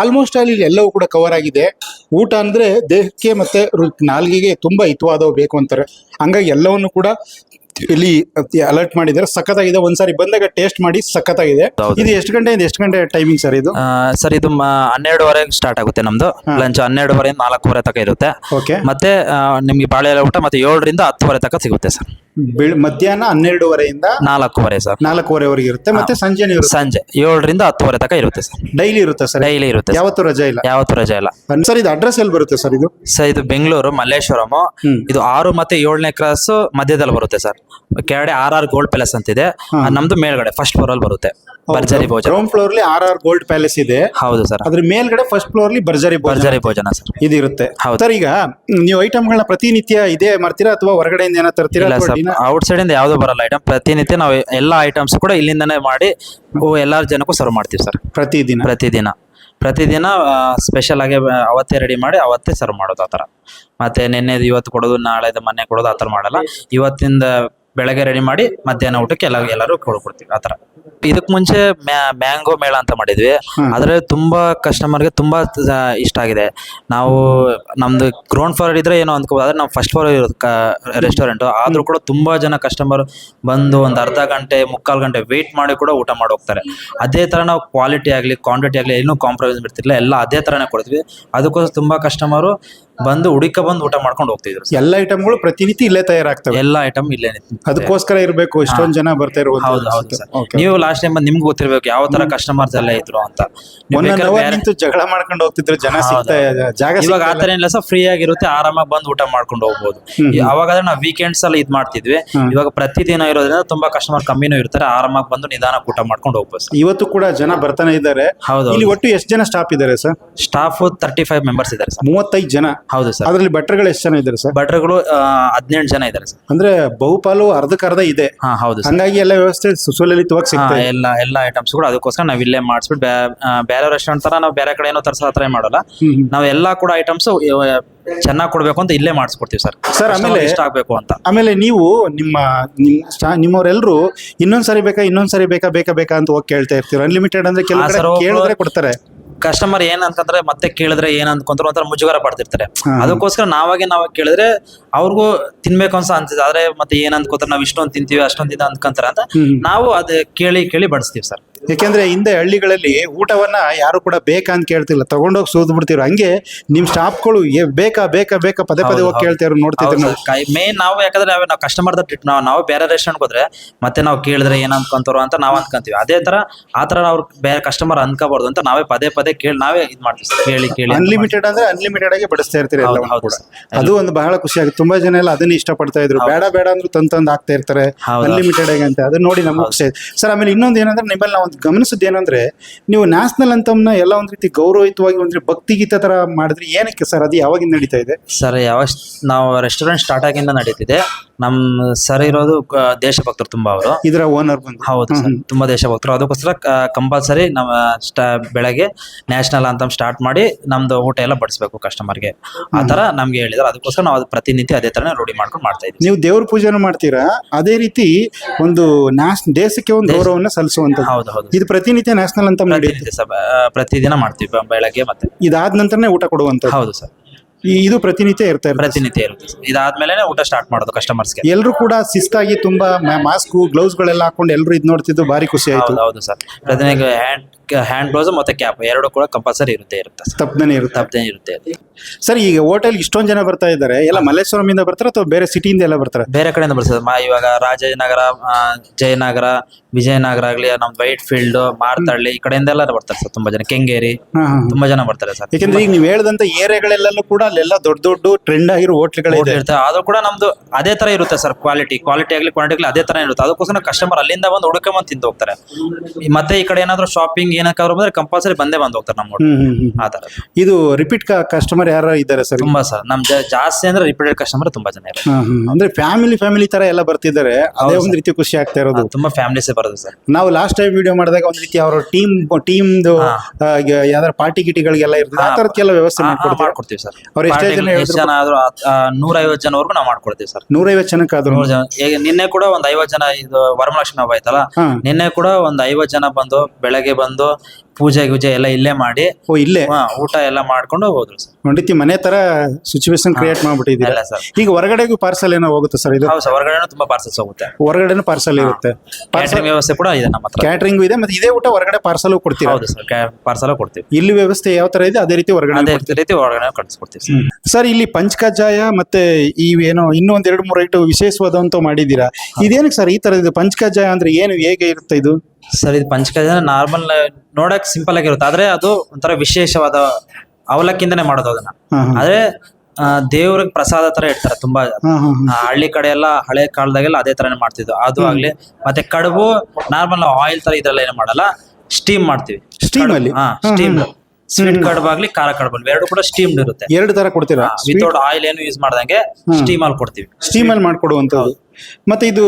A: ಆಲ್ಮೋಸ್ಟ್ ಅಲ್ಲಿ ಎಲ್ಲವೂ ಕೂಡ ಕವರ್ ಆಗಿದೆ. ಊಟ ಅಂದರೆ ದೇಹಕ್ಕೆ ಮತ್ತು ನಾಲ್ಗೆಗೆ ತುಂಬ ಹಿತವಾದವು ಬೇಕು ಅಂತಾರೆ. ಹಂಗಾಗಿ ಎಲ್ಲವನ್ನು ಕೂಡ ಇಲ್ಲಿ ಅಲರ್ಟ್ ಮಾಡಿದ್ದಾರೆ. ಸಖತ್ತಾಗಿದೆ. ಒಂದ್ಸಾರಿ ಬಂದಾಗ ಟೇಸ್ಟ್ ಮಾಡಿ ಸಖತ್ತಾಗಿದೆ. ಇದು ಎಷ್ಟು ಗಂಟೆಯಿಂದ ಎಷ್ಟು ಗಂಟೆ ಟೈಮಿಂಗ್ ಸರ್ ಇದು?
G: ಸರ್ ಇದು ಹನ್ನೆರಡುವರೆ ಸ್ಟಾರ್ಟ್ ಆಗುತ್ತೆ ನಮ್ದು. ಲಂಚ್ ಹನ್ನೆರಡುವರೆ ನಾಲ್ಕೂವರೆ ತನಕ ಇರುತ್ತೆ.
A: ಓಕೆ
G: ಮತ್ತೆ ನಿಮ್ಗೆ ಬಾಳೆ ಊಟ ಮತ್ತೆ ಏಳರಿಂದ ಹತ್ತುವರೆ ತನಕ ಸಿಗುತ್ತೆ ಸರ್.
A: ಬೆಳ್ ಮಧ್ಯಾಹ್ನ ಹನ್ನೆರಡುವರೆಯಿಂದ
G: ನಾಲ್ಕೂವರೆ ಸರ್.
A: ನಾಲ್ಕೂವರೆವರೆಗೆ ಇರುತ್ತೆ. ಮತ್ತೆ ಇರುತ್ತೆ.
G: ಸಂಜೆ ಏಳರಿಂದ ಹತ್ತುವರೆ ತನಕ ಇರುತ್ತೆ ಸರ್.
A: ಡೈಲಿ ಇರುತ್ತೆ ಸರ್?
G: ಡೈಲಿ ಇರುತ್ತೆ ಯಾವತ್ತು
A: ಯಾವತ್ತೂ ರಜೆ ಇಲ್ಲ?
G: ಯಾವತ್ತು ರಜೆ ಇಲ್ಲ.
A: ಸರ್ ಇದು ಅಡ್ರೆಸ್ ಎಲ್ಲಿ ಬರುತ್ತೆ ಸರ್ ಇದು?
G: ಸರ್ ಇದು ಬೆಂಗಳೂರು ಮಲ್ಲೇಶ್ವರಂ. ಇದು ಆರು ಮತ್ತೆ ಏಳನೇ ಕ್ರಾಸ್ ಮಧ್ಯದಲ್ಲಿ ಬರುತ್ತೆ ಸರ್. ಕೆಳಗಡೆ ಆರ್ ಆರ್ ಗೋಲ್ಡ್ ಪ್ಯಾಲೇಸ್ ಅಂತಿದೆ. ನಮ್ದು ಮೇಲ್ಗಡೆ ಫಸ್ಟ್ ಫ್ಲೋರ್ ಅಲ್ಲಿ ಬರುತ್ತೆ. ಭರ್ಜರಿ ಭೋಜನ.
A: ಗ್ರೌಂಡ್ ಫ್ಲೋರ್ ಅಲ್ಲಿ ಆರ್ ಆರ್ ಗೋಲ್ಡ್ ಪ್ಯಾಲೇಸ್ ಇದೆ.
G: ಹೌದು ಸರ್.
A: ಅದ್ರ ಮೇಲ್ಗಡೆ ಫಸ್ಟ್ ಫ್ಲೋರ್ ಅಲ್ಲಿ ಭರ್ಜರಿ
G: ಭರ್ಜರಿ ಭೋಜನ ಸರ್.
A: ಇದು ಇರುತ್ತೆ
G: ಹೌದು.
A: ಸರ್ ಈಗ ನೀವು ಐಟಮ್ಗಳನ್ನ ಪ್ರತಿನಿತ್ಯ ಇದೇ ಮಾಡ್ತೀರಾ ಅಥವಾ ಹೊರಗಡೆಯಿಂದ ಏನೋ ತರ್ತೀರಾ
G: ಇಲ್ಲ
A: ಅಥವಾ
G: ಸರ್.
A: ದಿನ-
G: ಔಟ್ ಸೈಡ್ ಇಂದ ಯಾವ್ದು ಬರಲ್ಲ. ಐಟಮ್ ಪ್ರತಿನಿತ್ಯ ನಾವು ಎಲ್ಲಾ ಐಟಮ್ಸ್ ಕೂಡ ಇಲ್ಲಿಂದನೇ ಮಾಡಿ ಎಲ್ಲಾರ ಜನಕ್ಕೂ ಸರ್ವ್ ಮಾಡ್ತೀವಿ ಸರ್.
A: ಪ್ರತಿದಿನ?
G: ಪ್ರತಿದಿನ. ಪ್ರತಿದಿನ ಸ್ಪೆಷಲ್ ಆಗಿ ಆ, ಅವತ್ತೇ ರೆಡಿ ಮಾಡಿ ಅವತ್ತೇ ಸರ್ವ್ ಮಾಡೋದು ಆ ಥರ. ಮತ್ತೆ ನಿನ್ನೆದು ಇವತ್ತು ಕೊಡೋದು ನಾಳೆದು ಮೊನ್ನೆ ಕೊಡೋದು ಆ ಥರ ಮಾಡಲ್ಲ. ಇವತ್ತಿಂದ ಬೆಳಗ್ಗೆ ರೆಡಿ ಮಾಡಿ ಮಧ್ಯಾಹ್ನ ಊಟಕ್ಕೆ ಎಲ್ಲ ಎಲ್ಲರೂ ಕೊಡ್ಕೊಡ್ತೀವಿ ಆ ಥರ. ಇದಕ್ ಮುಂಚೆ ಮ್ಯಾಂಗೋ ಮೇಳ ಅಂತ ಮಾಡಿದ್ವಿ. ಆದ್ರೆ ತುಂಬಾ ಕಸ್ಟಮರ್ಗೆ ತುಂಬಾ ಇಷ್ಟ ಆಗಿದೆ. ನಾವು ನಮ್ದು ಗ್ರೌಂಡ್ ಫ್ಲೋರ್ ಇದ್ರೆ ಏನೋ ಅನ್ಕೋಬಹುದು ಆದ್ರೆ ನಾವು ಫಸ್ಟ್ ಫ್ಲೋರ್ ಇರೋದು ರೆಸ್ಟೋರೆಂಟ್ ಆದ್ರೂ ಕೂಡ ತುಂಬಾ ಜನ ಕಸ್ಟಮರ್ ಬಂದು ಒಂದು ಅರ್ಧ ಗಂಟೆ ಮುಕ್ಕಾಲು ಗಂಟೆ ವೇಟ್ ಮಾಡಿ ಕೂಡ ಊಟ ಮಾಡಿ ಹೋಗ್ತಾರೆ. ಅದೇ ತರ ನಾವು ಕ್ವಾಲಿಟಿ ಆಗಲಿ ಕ್ವಾಂಟಿಟಿ ಆಗಲಿ ಏನೂ ಕಾಂಪ್ರಮೈಸ್ ಬಿಡ್ತಿಲ್ಲ ಎಲ್ಲ ಅದೇ ತರನೇ ಕೊಡ್ತೀವಿ. ಅದಕ್ಕೋಸ್ಕರ ತುಂಬಾ ಕಸ್ಟಮರು ಬಂದು ಹುಡುಕ ಬಂದು ಊಟ ಮಾಡ್ಕೊಂಡು ಹೋಗ್ತಿದ್ರು.
A: ಎಲ್ಲ ಐಟಮ್ಗಳು ಪ್ರತಿನಿತ್ಯ ಇಲ್ಲೇ ತಯಾರಾಗ್ತವೆ.
G: ಎಲ್ಲ ಐಟಮ್ ಇಲ್ಲೇ.
A: ಅದಕ್ಕೋಸ್ಕರ ಇರಬೇಕು ಇಷ್ಟೊಂದು ಜನ ಬರ್ತಾ
G: ಹೌದು ಹೌದು
A: ಇರುವಂತ
G: ನೀವು ಲಾಸ್ಟ್ ಟೈಮ್ ನಿಮ್ಗೆ ಗೊತ್ತಿರ್ಬೇಕು ಯಾವ ತರ ಕಸ್ಟಮರ್ಸ್ ಎಲ್ಲ ಇದ್ರು ಅಂತ. ನೀವು
A: ಒನ್
G: ಬೇಕಾದ್ರೆ
A: ಅವರ್
G: ಬೇರೆ-
A: ನಿಂತು ಜಗಳ ಮಾಡ್ಕೊಂಡು ಹೋಗ್ತಿದ್ರು ಜನ
G: ಹೌದು,
A: ಸಿಗ್ತಾ ಜಾಗ
G: ಇವಾಗ
A: ಸಿಗ್ತಾ
G: ಆತರ ಏನಿಲ್ಲ ಸರ್ ಫ್ರೀ ಆಗಿರುತ್ತೆ ಆರಾಮಾಗಿ ಬಂದು ಊಟ ಮಾಡ್ಕೊಂಡು ಹೋಗ್ಬೋದು. ಯಾವಾಗಾದ್ರೆ ನಾವು ವೀಕೆಂಡ್ಸ್ ಅಲ್ಲಿ ಇದ್ ಮಾಡ್ತಿದ್ವಿ. ಇವಾಗ ಪ್ರತಿದಿನ ಇರೋದ್ರಿಂದ ತುಂಬಾ ಕಸ್ಟಮರ್ ಕಮ್ಮಿನೂ ಇರ್ತಾರೆ ಆರಾಮಾಗಿ ಬಂದು ನಿಧಾನಕ್ಕೆ ಊಟ ಮಾಡ್ಕೊಂಡು ಹೋಗ್ಬೋದು ಸರ್.
A: ಇವತ್ತು ಕೂಡ ಜನ ಬರ್ತಾನೆ ಇದ್ದಾರೆ.
G: ಹೌದು
A: ಇಲ್ಲಿ ಒಟ್ಟು ಎಷ್ಟು ಜನ ಸ್ಟಾಫ್ ಇದ್ದಾರೆ sir?
G: Staff thirty five members ಇದ್ದಾರೆ ಸರ್.
A: ಮೂವತ್ತೈದು ಜನ.
G: ಹೌದು ಸರ್.
A: ಅದ್ರಲ್ಲಿ ಭಟ್ರುಗಳು ಎಷ್ಟು ಜನ ಇದ್ದಾರೆ ಸರ್?
G: ಭಟ್ರುಗಳು ಹದಿನೆಂಟು ಜನ ಇದ್ದಾರೆ ಸರ್.
A: ಅಂದ್ರೆ ಬಹುಪಾಲು ಅರ್ಧಕ್ಕರ್ಧ ಇದೆ.
G: ಹಾ ಹೌದು ಸರ್.
A: ಹಂಗಾಗಿ ಎಲ್ಲ ವ್ಯವಸ್ಥೆ ಸುಲಲಿತವಾಗಿ
G: ಹಾ,
A: ಸಿಗ್ತಾ ಇದೆ.
G: ಎಲ್ಲ ಎಲ್ಲ ಐಟಮ್ಸ್ ಕೂಡ ಅದಕ್ಕೋಸ್ಕರ ನಾವ್ ಇಲ್ಲೇ ಮಾಡಿಸ್ಬಿಟ್ಟು ಬೇರೆ ರೆಸ್ಟೋರೆಂಟ್ ತರ ನಾವು ಬೇರೆ ಕಡೆ ಏನೋ ತರ್ಸೋ ಹತ್ರ ಮಾಡಲ್ಲ. ನಾವ್ ಎಲ್ಲಾ ಕೂಡ ಐಟಮ್ಸ್ ಚೆನ್ನಾಗಿ ಕೊಡ್ಬೇಕು ಅಂತ ಇಲ್ಲೇ ಮಾಡಿಸ್ಕೊಡ್ತೀವಿ ಸರ್.
A: ಸರ್ ಆಮೇಲೆ-
G: ಇಷ್ಟ ಆಗ್ಬೇಕು ಅಂತ.
A: ಆಮೇಲೆ ನೀವು ನಿಮ್ಮ ನಿಮ್ ಸ್ಟಾ- ನಿಮ್ಮವರೆಲ್ಲರೂ ಇನ್ನೊಂದ್ಸರಿ ಬೇಕಾ ಇನ್ನೊಂದ್ ಸರಿ ಬೇಕಾ ಬೇಕಾ ಬೇಕಾ ಅಂತ ಹೋಗಿ ಕೇಳ್ತಾ ಇರ್ತೀವಿ ಅನ್ಲಿಮಿಟೆಡ್ ಅಂದ್ರೆ ಕೆಲವು
G: ಆ,
A: ಕಡೆ
G: sir, ಒಬ್ರು-
A: ಕೇಳಿದ್ರೆ ಕೊಡ್ತಾರೆ.
G: ಕಸ್ಟಮರ್ ಏನ್ ಅನ್ಕೊಂತಾರೆ ಮತ್ತೆ ಕೇಳಿದ್ರೆ ಏನ್ ಅನ್ಕೊಂತಾರೆ ಒಂಥರ ಮುಜುಗರ ಪಡ್ತಿರ್ತಾರೆ. ಅದಕ್ಕೋಸ್ಕರ ನಾವಾಗೆ ನಾವ್ ಕೇಳಿದ್ರೆ ಅವ್ರಿಗೂ ತಿನ್ಬೇಕು ಅನ್ಸ ಅನ್ಸುತ್ತೆ ಆದ್ರೆ ಮತ್ತೆ ಏನ್ ಅನ್ಕೋತಾರೆ ನಾವ್ ಇಷ್ಟೊಂದು ತಿಂತೀವಿ ಅಷ್ಟೊಂದು ತಿಂದ ಅನ್ಕೊಂತಾರೆ ಅಂತ ನಾವು ಅದ್ ಕೇಳಿ ಕೇಳಿ ಬಡಿಸ್ತೀವಿ ಸರ್.
A: ಯಾಕೆಂದ್ರೆ ಹಿಂದೆ ಹಳ್ಳಿಗಳಲ್ಲಿ ಊಟವನ್ನ ಯಾರು ಕೂಡ ಬೇಕಾ ಅಂತ ಕೇಳ್ತಿಲ್ಲ. ತಗೊಂಡೋಗಿ ಸೂದ್ ಬಿಡ್ತಿರು ಹಂಗೆ ನಿಮ್ ಸ್ಟಾಫ್ಗಳು ಬೇಕಾ ಬೇಕಾ ಬೇಕಾ ಪದೇ ಪದೇ ಹೋಗಿ ಕೇಳ್ತಿದ್ರು ನೋಡ್ತಿದ್ರು ನಾವು.
G: ಮೇನ್ ನಾವು ಯಾಕಂದ್ರೆ ನಾವ್- ನಾವು ಕಸ್ಟಮರ್ ನಾವು ನಾವು ಬೇರೆ ರೆಸ್ಟೋರೆಂಟ್ ಹೋದ್ರೆ ಮತ್ತೆ ನಾವು ಕೇಳಿದ್ರೆ ಏನ್ ಅನ್ಕೊಂತಾರೋ ಅಂತ ನಾವ್ ಅನ್ಕೊಂತೀವಿ. ಅದೇ ತರ ಆ ತರ ಅವ್ರು ಬೇರೆ ಕಸ್ಟಮರ್ ಅನ್ಕೋಬಾರ್ದು ಅಂತ ನಾವೇ ಪದೇ ಪದೇ ಕೇಳಿ ನಾವೇ ಇದ್ ಮಾಡ್ತೀವಿ sir. ಕೇಳಿ ಕೇಳಿ ಅಂತ
A: ಅನ್ಲಿಮಿಟೆಡ್ ಅಂದ್ರೆ ಅನ್ಲಿಮಿಟೆಡ್ ಆಗಿ ಬಡಿಸ್ತಾ ಇರ್ತೀರಿ
G: ಹೌದು,
A: ಎಲ್ಲವನ್ನೂ
G: ಹೌದು
A: ಕೂಡ.
G: sir.
A: ಅದು ಒಂದು ಬಹಳ ಖುಷಿ ಆಗುತ್ತೆ. ತುಂಬಾ ಜನ ಎಲ್ಲ ಅದನ್ನ ಇಷ್ಟಪಡ್ತಾ ಇದ್ರು. ಬೇಡ ಬೇಡ ಅಂದ್ರು ತಂದ್ ತಂದ್ ಹಾಕ್ತಾ ಇರ್ತಾರೆ.
G: ಹೌದು.
A: ಅನ್ಲಿಮಿಟೆಡ್ ಆಗಿ ಅಂತ. ಅದನ್ನ ನೋಡಿ ನಮ್ಗೆ ಖುಷಿ ಆಯ್ತು. ಸರ್ ಆಮೇಲೆ ಇನ್ನೊಂದು ಏನಂದ್ರೆ ನಿಮ್ಮಲ್ಲಿ ನಾವು ಗಮನಿಸಿದ್ದು ಏನಂದ್ರೆ ನೀವು ನ್ಯಾಷನಲ್ ಅಂತಮ್ನ ಎಲ್ಲ ಒಂದು ರೀತಿ ಗೌರವಯುತವಾಗಿ ಒಂದ್ ಭಕ್ತಿಗೀತ ತರ ಮಾಡಿದ್ರೆ ಏನಕ್ಕೆ ಸರ್ ಅದು ಯಾವಾಗಿಂದ ನಡೀತಾ ಇದೆ?
G: ಸರ್ ಯಾವ ನಾವು ರೆಸ್ಟೋರೆಂಟ್ ಸ್ಟಾರ್ಟ್ ಆಗಿಂದ ನಡೀತಿದೆ. ನಮ್ಮ ಸರ್ ಇರೋದು ಕ- ದೇಶಭಕ್ತರು ತುಂಬಾ ಅವರು.
A: ಇದರ ಓನರ್ ಬಂದು.
G: ಹೌದು ಸರ್ ತುಂಬಾ ದೇಶಭಕ್ತರು. ಅದಕ್ಕೋಸ್ಕರ ಕಂಪಲ್ಸರಿ ನಮ್ಮ ಸ್ಟಾ ಬೆಳಗ್ಗೆ ನ್ಯಾಷನಲ್ ಅಂತ ಸ್ಟಾರ್ಟ್ ಮಾಡಿ ನಮ್ದು ಊಟ ಎಲ್ಲ ಬಡಿಸ್ಬೇಕು ಕಸ್ಟಮರ್ಗೆ ಆ ತರ ನಮ್ಗೆ ಹೇಳಿದ್ರು. ಅದಕ್ಕೋಸ್ಕರ ನಾವು ಅದು ಪ್ರತಿನಿತ್ಯ ಅದೇ ತರನೇ ರೂಢಿ ಮಾಡ್ಕೊಂಡು ಮಾಡ್ತಾ ಇದ್ದೀವಿ.
A: ನೀವು ದೇವ್ರ ಪೂಜೆನೂ ಮಾಡ್ತೀರಾ? ಅದೇ ರೀತಿ ಒಂದು ನ್ಯಾಷ್ ದೇಶಕ್ಕೆ ಒಂದು ಗೌರವವನ್ನು ಸಲ್ಲಿಸುವಂತದ್ದು
G: ಹೌದು. ಹೌದು
A: ಇದು ಪ್ರತಿನಿತ್ಯ ನ್ಯಾಷನಲ್ ಅಂತ ನಡೆಯುತ್ತೆ.
G: ಪ್ರತಿನಿತ್ಯ ಸರ್ ಆ, ಪ್ರತಿದಿನ ಮಾಡ್ತೀವಿ ಬ- ಬೆಳಗ್ಗೆ ಮತ್ತೆ.
A: ಇದಾದ ನಂತರನೇ ಊಟ ಕೊಡುವಂತ
G: ಹೌದು ಸರ್.
A: ಇದು ಪ್ರತಿನಿತ್ಯ ಇರ್ತಾ ಇರುತ್ತೆ
G: ಪ್ರತಿನಿತ್ಯ ಇರುತ್ತೆ. ಇದಾದ್ಮೇಲೆ ಊಟ ಸ್ಟಾರ್ಟ್ ಮಾಡೋದು ಕಸ್ಟಮರ್ಸ್ಗೆ
A: ಎಲ್ಲರೂ ಕೂಡ ಶಿಸ್ತಾಗಿ ತುಂಬಾ ಮಾಸ್ಕ್ ಗ್ಲೌಸ್ ಗಳೆಲ್ಲ ಹಾಕೊಂಡು ಎಲ್ಲರೂ ಇದ್ ನೋಡ್ತಿದ್ದು ಭಾರಿ ಖುಷಿ ಆಯ್ತು.
G: ಹೌದು ಹೌದು ಸರ್. ಪ್ರತಿನಿತ್ಯ ಹ್ಯಾಂಡ್ ಹ್ಯಾಂಡ್ ಗ್ಲೌಸ್ ಮತ್ತೆ ಕ್ಯಾಪ್ ಎರಡು ಕೂಡ ಕಂಪಲ್ಸರಿ ಇರುತ್ತೆ ಇರುತ್ತೆ ಸರ್.
A: ತಪ್ಪದೇ ಇರುತ್ತೆ.
G: ತಪ್ಪದೇ ಇರುತ್ತೆ ಅದು.
A: ಸರ್ ಈಗ ಹೋಟೆಲ್ ಇಷ್ಟೊಂದು ಜನ ಬರ್ತಾ ಇದ್ದಾರೆ. ಎಲ್ಲ ಮಲ್ಲೇಶ್ವರಂ ಇಂದ ಬರ್ತಾರೆ ಅಥವಾ ಬೇರೆ ಸಿಟಿಯಿಂದ ಎಲ್ಲ ಬರ್ತಾರೆ?
G: ಬೇರೆ ಕಡೆಯಿಂದ ಬರ್ತಾರೆ ಮಾ ಇವಾಗ ರಾಜನಗರ ಆ, ಜಯನಗರ ವಿಜಯನಗರ ಆಗ್ಲಿ ನಮ್ ವೈಟ್ ಫೀಲ್ಡ್ ಮಾರ್ತಳ್ಳಿ ಈ ಕಡೆಯಿಂದ ಎಲ್ಲ ಬರ್ತಾರೆ ಸರ್ ತುಂಬಾ ಜನ. ಕೆಂಗೇರಿ
A: ಹಾ, ಹಾ.
G: ತುಂಬಾ ಜನ ಬರ್ತಾರೆ ಸರ್.
A: ಯಾಕಂದ್ರೆ ಈಗ ನೀವು ಹೇಳ್ದಂತ ಏರಿಯಾಗಳೆಲ್ಲೂ ಕೂಡ ಅಲ್ಲೆಲ್ಲ ದೊಡ್ಡ ದೊಡ್ಡ ಟ್ರೆಂಡ್ ಆಗಿರೋ ಹೋಟ್ಲ್ಗಳಿದೆ
G: ಹೋಟೆಲ್ ಇರ್ತದೆ ಆದ್ರೂ ಕೂಡ ನಮ್ದು ಅದೇ ತರ ಇರುತ್ತೆ ಸರ್ ಕ್ವಾಲಿಟಿ ಕ್ವಾಲಿಟಿ ಆಗಲಿ ಕ್ವಾಂಟಿಟಿ ಆಗ್ಲಿ ಅದೇ ತರ ಇರುತ್ತೆ. ಅದಕ್ಕೋಸ್ಕರ ಕಸ್ಟಮರ್ ಅಲ್ಲಿಂದ ಬಂದು ಹುಡುಕೊಂಡ್ ತಿಂದು ಹೋಗ್ತಾರೆ. ಈ ಮತ್ತೆ ಈ ಕಡೆ ಏನಾದ್ರು ಶಾಪಿಂಗ್ ಏನಕ್ಕೆ ಅವ್ರು ಬಂದ್ರೆ ಕಂಪಲ್ಸರಿ ಬಂದೇ ಬಂದ್ ಹೋಗ್ತಾರೆ
A: ನಮ್ಗೆ ಆತರ.
G: ಆ ತರ
A: ಇದು ರಿಪೀಟ್ ಕಸ್ಟಮರ್ ಯಾರು ಇದ್ದಾರೆ ಸರ್?
G: ತುಂಬಾ ಸರ್. ನಮ್ ಜಾಸ್ತಿ ಅಂದ್ರೆ ರಿಪೀಟೆಡ್ ಕಸ್ಟಮರ್ ತುಂಬಾ ಜನ ಇದ್ದಾರೆ.
A: ಅಂದ್ರೆ ಫ್ಯಾಮಿಲಿ ಫ್ಯಾಮಿಲಿ ತರ ಎಲ್ಲ ಬರ್ತಿದ್ದಾರೆ. ಅದೇ ಒಂದು ರೀತಿ ಖುಷಿ ಆಗ್ತಾ ಇರೋದು.
G: ತುಂಬಾ ಫ್ಯಾಮಿಲೀಸೇ ಬರೋದು ಸರ್.
A: ನಾವು ಲಾಸ್ಟ್ ಟೈಮ್ ವಿಡಿಯೋ ಮಾಡಿದಾಗ ಒಂದ್ ರೀತಿ ಅವ್ರ ಟೀಮ್
G: ಟೀಮ್.
A: ಯಾವ್ದಾರ ಪಾರ್ಟಿ ಗಿಟಿಗಳಿಗೆಲ್ಲ ಇರ್ತದೆ. ಆ. ತರಕ್ಕೆಲ್ಲ ವ್ಯವಸ್ಥೆ ಮಾಡ್ಕೊಡ್ತೀವಿ.
G: ಸರ್.
A: ಅವ್ರು ಎಷ್ಟೇ ಜನ
G: ಜನ ಆದ್ರೂ ನೂರೈವತ್ತು ಜನವರೆಗೂ ನಾವು ಮಾಡ್ಕೊಡ್ತೀವಿ ಸರ್.
A: ನೂರೈವತ್ತು ಜನಕ್ಕಾದ್ರು?
G: ಆದ್ರೂ ನಿನ್ನೆ ಕೂಡ ಒಂದ್ ಐವತ್ ಜನ ಇದು ವರಮಲಕ್ಷ್ಮಿ ಹಬ್ಬ ಆಯ್ತಲ್ಲ? ನಿನ್ನೆ ಕೂಡ ಒಂದ್ ಐವತ್ ಜನ ಬಂದು ಬೆಳಗ್ಗೆ ಬಂದು ಪೂಜೆ ಗೂಜೆ ಎಲ್ಲ ಇಲ್ಲೇ ಮಾಡಿ
A: ಓ ಇಲ್ಲೇ?
G: ಹಾ, ಊಟ ಎಲ್ಲ ಮಾಡ್ಕೊಂಡು ಹೋಗೋದು ಸರ್.
A: ನೋಡಿತಿ ಮನೆ ತರ ಸಿಚುವೇಶನ್ ಕ್ರಿಯೇಟ್ ಮಾಡ್ಬಿಟ್ಟಿದ್ದೀರಾ?
G: ಎಲ್ಲ ಸರ್.
A: ಈಗ ಹೊರಗಡೆಗೂ ಪಾರ್ಸಲ್ ಏನೋ ಹೋಗುತ್ತೆ ಸರ್ ಇದು?
G: ಹೌದು ಸರ್ ಹೊರಗಡೆನೂ ತುಂಬಾ ಪಾರ್ಸಲ್ಸ್ ಹೋಗುತ್ತೆ.
A: ಹೊರಗಡೆನೂ ಪಾರ್ಸಲ್ ಇರುತ್ತೆ.
G: ಕ್ಯಾಟರಿಂಗ್ ವ್ಯವಸ್ಥೆ ಕೂಡ ಇದೆ ನಮ್ಮ ಹತ್ರ.
A: ಕ್ಯಾಟ್ರಿಂಗ್ ಇದೆ ಮತ್ತೆ ಇದೇ ಊಟ ಹೊರಗಡೆ ಪಾರ್ಸಲ್ ಕೊಡ್ತೀವಿ
G: ಹೌದು ಸರ್ ಪಾರ್ಸಲ್ ಕೊಡ್ತೀವಿ.
A: ಇಲ್ಲಿ ವ್ಯವಸ್ಥೆ ಯಾವ ತರ ಇದೆ ಅದೇ ರೀತಿ ಹೊರಗಡೆ
G: ಅದೇ ರೀತಿ ಹೊರಗಡೆ ಕಳಿಸ್ಕೊಡ್ತೀವಿ ಸರ್.
A: ಸರ್ ಇಲ್ಲಿ ಪಂಚಕಜ್ಜಾಯ ಮತ್ತೆ ಈ ಏನೋ ಇನ್ನೂ ಒಂದ್ ಎರಡು ಮೂರು ಐಟು ವಿಶೇಷವಾದಂತ ಮಾಡಿದ್ದೀರಾ? ಇದೇನಕ್ಕೆ ಸರ್ ಈ ತರ ಇದು ಪಂಚಕಜ್ಜಾಯ ಅಂದ್ರೆ ಏನು ಹೇಗೆ ಇರುತ್ತೆ ಇದು?
G: ಸರ್ ಇದು ಪಂಚಕಜ ನಾರ್ಮಲ್ ನೋಡಕ್ ಸಿಂಪಲ್ ಆಗಿರುತ್ತೆ. ಆದ್ರೆ ಅದು ಒಂಥರ ವಿಶೇಷವಾದ ಅವಲಕ್ಕಿಂದನೇ ಮಾಡೋದು ಅದನ್ನ. ಆದ್ರೆ ದೇವ್ರಿಗೆ ಪ್ರಸಾದ ತರ ಇಡ್ತಾರೆ ತುಂಬಾ. ಆ, ಹಳ್ಳಿ ಕಡೆ ಎಲ್ಲ ಹಳೆ ಕಾಲದಾಗೆಲ್ಲ ಅದೇ ತರನೇ ಮಾಡ್ತಿದ್ವು ಅದು ಆಗ್ಲಿ ಮತ್ತೆ ಕಡುಬು ನಾರ್ಮಲ್ ಆಯಿಲ್ ತರ ಇದ್ರಲ್ಲ ಏನು ಮಾಡಲ್ಲ ಸ್ಟೀಮ್ ಮಾಡ್ತೀವಿ.
A: ಸ್ಟೀಮ್ ಅಲ್ಲಿ?
G: ಹಾ ಸ್ಟೀಮ್. ಸ್ವೀಟ್ ಕಡುಬು ಆಗ್ಲಿ ಖಾರ ಕಡುಬು ಆಗ್ಲಿ, ಎರಡು ಕೂಡ ಸ್ಟೀಮ್ಡ್ ಇರುತ್ತೆ.
A: ಎರಡು ತರ ಕೊಡ್ತೀರಾ?
G: ವಿತೌಟ್ ಆಯಿಲ್ ಏನು ಯೂಸ್ ಮಾಡ್ದಂಗೆ ಸ್ಟೀಮ್ ಅಲ್ಲಿ ಕೊಡ್ತೀವಿ.
A: ಸ್ಟೀಮ್ ಅಲ್ಲಿ ಮಾಡ್ಕೊಡುವಂತದ್ದು ಮತ್ತೆ ಇದು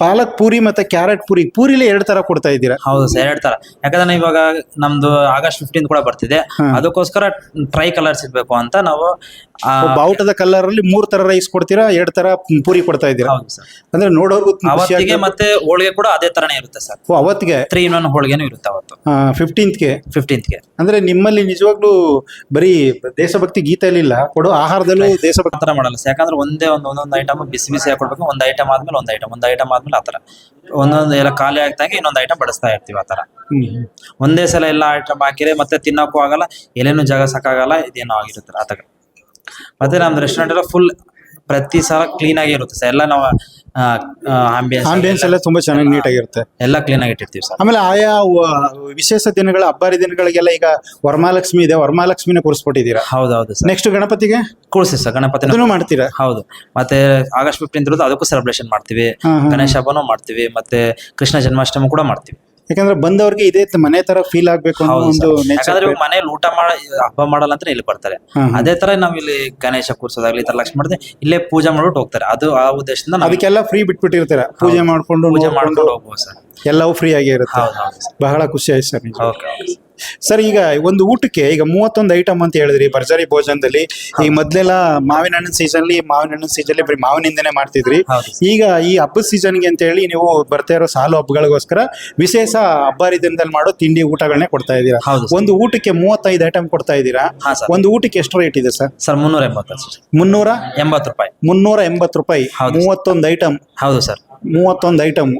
A: ಪಾಲಕ್ ಪೂರಿ ಮತ್ತೆ ಕ್ಯಾರೆಟ್ ಪೂರಿ ಪೂರಿಲಿ ಎರಡು ತರ ಕೊಡ್ತಾ ಇದ್ದೀರಾ?
G: ಹೌದು ಸರ್ ಎರಡ್ ತರ. ಯಾಕಂದ್ರೆ ಇವಾಗ ನಮ್ದು ಆಗಸ್ಟ್ ಫಿಫ್ಟೀನ್ ಕೂಡ ಬರ್ತಿದೆ. ಅದಕ್ಕೋಸ್ಕರ ಟ್ರೈ ಕಲರ್ಸ್ ಇರ್ಬೇಕು ಅಂತ ನಾವು ಆ,
A: ಬಾವುಟದ ಕಲರ್ ಅಲ್ಲಿ ಮೂರ್ ತರ ರೈಸ್ ಕೊಡ್ತೀರಾ ಎರಡ್ ತರ ಪೂರಿ ಕೊಡ್ತಾ ಇದ್ದೀರಾ?
G: ಹೌದು ಸರ್.
A: ಅಂದ್ರೆ ನೋಡೋರ್ಗು ಖುಷಿ
G: ಅವತ್ತಿಗೆ
A: ಆಗ್ತದೆ.
G: ಮತ್ತೆ ಹೋಳಿಗೆ ಕೂಡ ಅದೇ ತರನೇ ಇರುತ್ತೆ ಸರ್.
A: ಓ, ಅವತ್ತಿಗೆ?
G: ತ್ರೀ ಇನ್ ಒನ್ ಹೋಳಿಗೆನೂ ಇರುತ್ತೆ ಅವತ್ತು.
A: ಫಿಫ್ಟೀನ್ತ್ಗೆ
G: ಫಿಫ್ಟೀನ್ತ್ಗೆ
A: ಅಂದ್ರೆ ನಿಮ್ಮಲ್ಲಿ ನಿಜವಾಗ್ಲೂ ಬರೀ ದೇಶಭಕ್ತಿ ಗೀತೆಯಲ್ಲಿಲ್ಲ ಕೊಡೋ ಆಹಾರದಲ್ಲೂ ದೇಶಭಕ್ತಿ
G: ಮಾಡಲ್ಲ sir. ಯಾಕಂದ್ರೆ ಒಂದೇ ಒಂದು ಒಂದೊಂದು ಐಟಮ್ ಬಿಸಿ ಬಿಸಿ ಹಾಕೊಡ್ಬೇಕು ಒಂದ್ ಐಟಮ್ ಆದ್ಮೇಲೆ ಒಂದ್ ಐಟಮ್ ಒಂದ್ ಐಟಮ್ ಆದ್ಮೇಲೆ ಆತರ. ಒಂದೊಂದು ಎಲ್ಲ ಖಾಲಿ ಆಗ್ತಾಗೆ ಇನ್ನೊಂದ್ ಐಟಮ್ ಬಡಿಸ್ತಾ ಇರ್ತೀವಿ ಆತರ. ಒಂದೇ ಸಲ ಎಲ್ಲ ಐಟಮ್ ಹಾಕಿದ್ರೆ ಮತ್ತೆ ತಿನ್ನಕ್ಕೂ ಆಗಲ್ಲ ಎಲೆನೂ ಜಾಗ ಸಾಕಾಗಲ್ಲ ಇದೇನೋ ಆಗಿರುತ್ತೆ ಆತರ. ಮತ್ತೆ ನಮ್ದು ರೆಸ್ಟೋರೆಂಟ್ ಎಲ್ಲ ಫುಲ್ ಪ್ರತಿ ಸಲ ಕ್ಲೀನ್ ಆಗಿ ಇರುತ್ತೆ ಸರ್ ಎಲ್ಲ ನಾವು ಆಂಬಿಯನ್ಸ್
A: ಆಂಬಿಯನ್ಸ್ ಎಲ್ಲ ತುಂಬಾ ಚೆನ್ನಾಗಿ ನೀಟಾಗಿರುತ್ತೆ
G: ಎಲ್ಲ ಕ್ಲೀನ್ ಆಗಿ ಇಟ್ಟಿರ್ತೀವಿ ಸರ್
A: ಆಮೇಲೆ ಆಯಾ ವ- ವಿಶೇಷ ದಿನಗಳ ಹಬ್ಬರಿ ದಿನಗಳಿಗೆಲ್ಲ ಈಗ ವರಮಹಾಲಕ್ಷ್ಮಿ ಇದೆ. ವರಮಹಾಲಕ್ಷ್ಮಿನ ಕೂರಿಸ್ಬಿಟ್ಟಿದ್ದೀರಾ?
G: ಹೌದೌದು ಸರ್
A: ನೆಕ್ಸ್ಟ್ ಗಣಪತಿಗೆ?
G: ಕೂರಿಸಿ ಸರ್ ಗಣಪತಿನ
A: ಅದನ್ನು ಮಾಡ್ತೀರಾ?
G: ಹೌದು. ಮತ್ತೆ ಆಗಸ್ಟ್ ಫಿಫ್ಟೀನ್ ಇರೋದು ಅದಕ್ಕೂ ಸೆಲೆಬ್ರೇಷನ್ ಮಾಡ್ತೀವಿ.
A: ಹಾ, ಹಾ.
G: ಗಣೇಶ ಹಬ್ಬನೂ ಮಾಡ್ತೀವಿ. ಮತ್ತೆ ಕೃಷ್ಣ ಜನ್ಮಾಷ್ಟಮಿ ಕೂಡ ಮಾಡ್ತೀವಿ.
A: ಯಾಕಂದ್ರೆ ಬಂದವ್ರಿಗೆ ಇದೇ ಮನೆ ತರ ಫೀಲ್ ಆಗ್ಬೇಕು ಅನ್ನೋ
G: ಹೌದು
A: ಒಂದು. ನೇಚರ್
G: ಇವಾಗ ಮನೇಲಿ ಊಟ ಮಾಡ ಹಬ್ಬ ಮಾಡಲ್ಲ ಅಂತ ಇಲ್ಲಿ ಬರ್ತಾರೆ. ಅದೇ ತರ ನಾವ್ ಇಲ್ಲಿ ಗಣೇಶ ಕೂರ್ಸೋದಾಗ್ಲಿ ಈ ತರ ಲಕ್ಷ್ಮಿ ಮಾಡಿದ್ರೆ ಇಲ್ಲೇ ಪೂಜೆ ಮಾಡ್ಬಿಟ್ಟು ಹೋಗ್ತಾರೆ. ಅದು ಆ ಉದ್ದೇಶದಿಂದ ನಾವು
A: ಅದಕ್ಕೆಲ್ಲ ಫ್ರೀ ಬಿಟ್ಬಿಟ್ಟಿರ್ತಾರೆ. ಪೂಜೆ ಮಾಡ್ಕೊಂಡು
G: ಪೂಜೆ
A: ನೋಡ್ಕೊಂಡು
G: ಮಾಡ್ಕೊಂಡು ಹೋಗ್ಬೋದು ಸರ್.
A: ಎಲ್ಲವೂ ಫ್ರೀ ಆಗೇ ಇರುತ್ತೆ.
G: ಹೌದು ಹೌದು
A: ಬಹಳ ಖುಷಿ ಆಯ್ತು ಸರ್ ನಿಜ.
G: ಓಕೆ
A: ಸರ್ ಈಗ ಒಂದು ಊಟಕ್ಕೆ ಈಗ ಮೂವತ್ತೊಂದು ಐಟಮ್ ಅಂತ ಹೇಳಿದ್ರಿ ಭರ್ಜರಿ ಭೋಜನದಲ್ಲಿ ಈ ಮೊದ್ಲೆಲ್ಲ ಮಾವಿನ ಹಣ್ಣಿನ ಸೀಸನ್ ಅಲ್ಲಿ ಮಾವಿನ ಹಣ್ಣಿನ ಸೀಸನ್ ಅಲ್ಲಿ ಬರೀ ಮಾವಿನಿಂದನೇ ಮಾಡ್ತಿದ್ರಿ. ಈಗ ಈ ಹಬ್ಬದ ಸೀಸನ್ಗೆ ಅಂತ ಹೇಳಿ ನೀವು ಬರ್ತಾ ಇರೋ ಸಾಲು ಹಬ್ಬಗಳಿಗೋಸ್ಕರ ವಿಶೇಷ ಹಬ್ಬ ಹರಿದಿನದಲ್ಲಿ ಮಾಡೋ ತಿಂಡಿ ಊಟಗಳನ್ನೇ ಕೊಡ್ತಾ ಇದ್ದೀರಾ? ಒಂದು ಊಟಕ್ಕೆ ಮೂವತ್ತೈದು ಐಟಮ್ ಕೊಡ್ತಾ ಇದ್ದೀರಾ? ಒಂದು ಊಟಕ್ಕೆ ಎಷ್ಟು ರೇಟ್ ಇದೆ ಸರ್?
G: ಸರ್ ಮುನ್ನೂರ ಎಂಬತ್ತು
A: ಮುನ್ನೂರ?
G: ಎಂಬತ್ತು ರೂಪಾಯಿ.
A: ಮುನ್ನೂರ ಎಂಬತ್ತು ರೂಪಾಯಿ. ಮೂವತ್ತೊಂದು ಐಟಮ್
G: ಹೌದು ಸರ್.
A: ಮೂವತ್ತೊಂದು ಐಟಮ್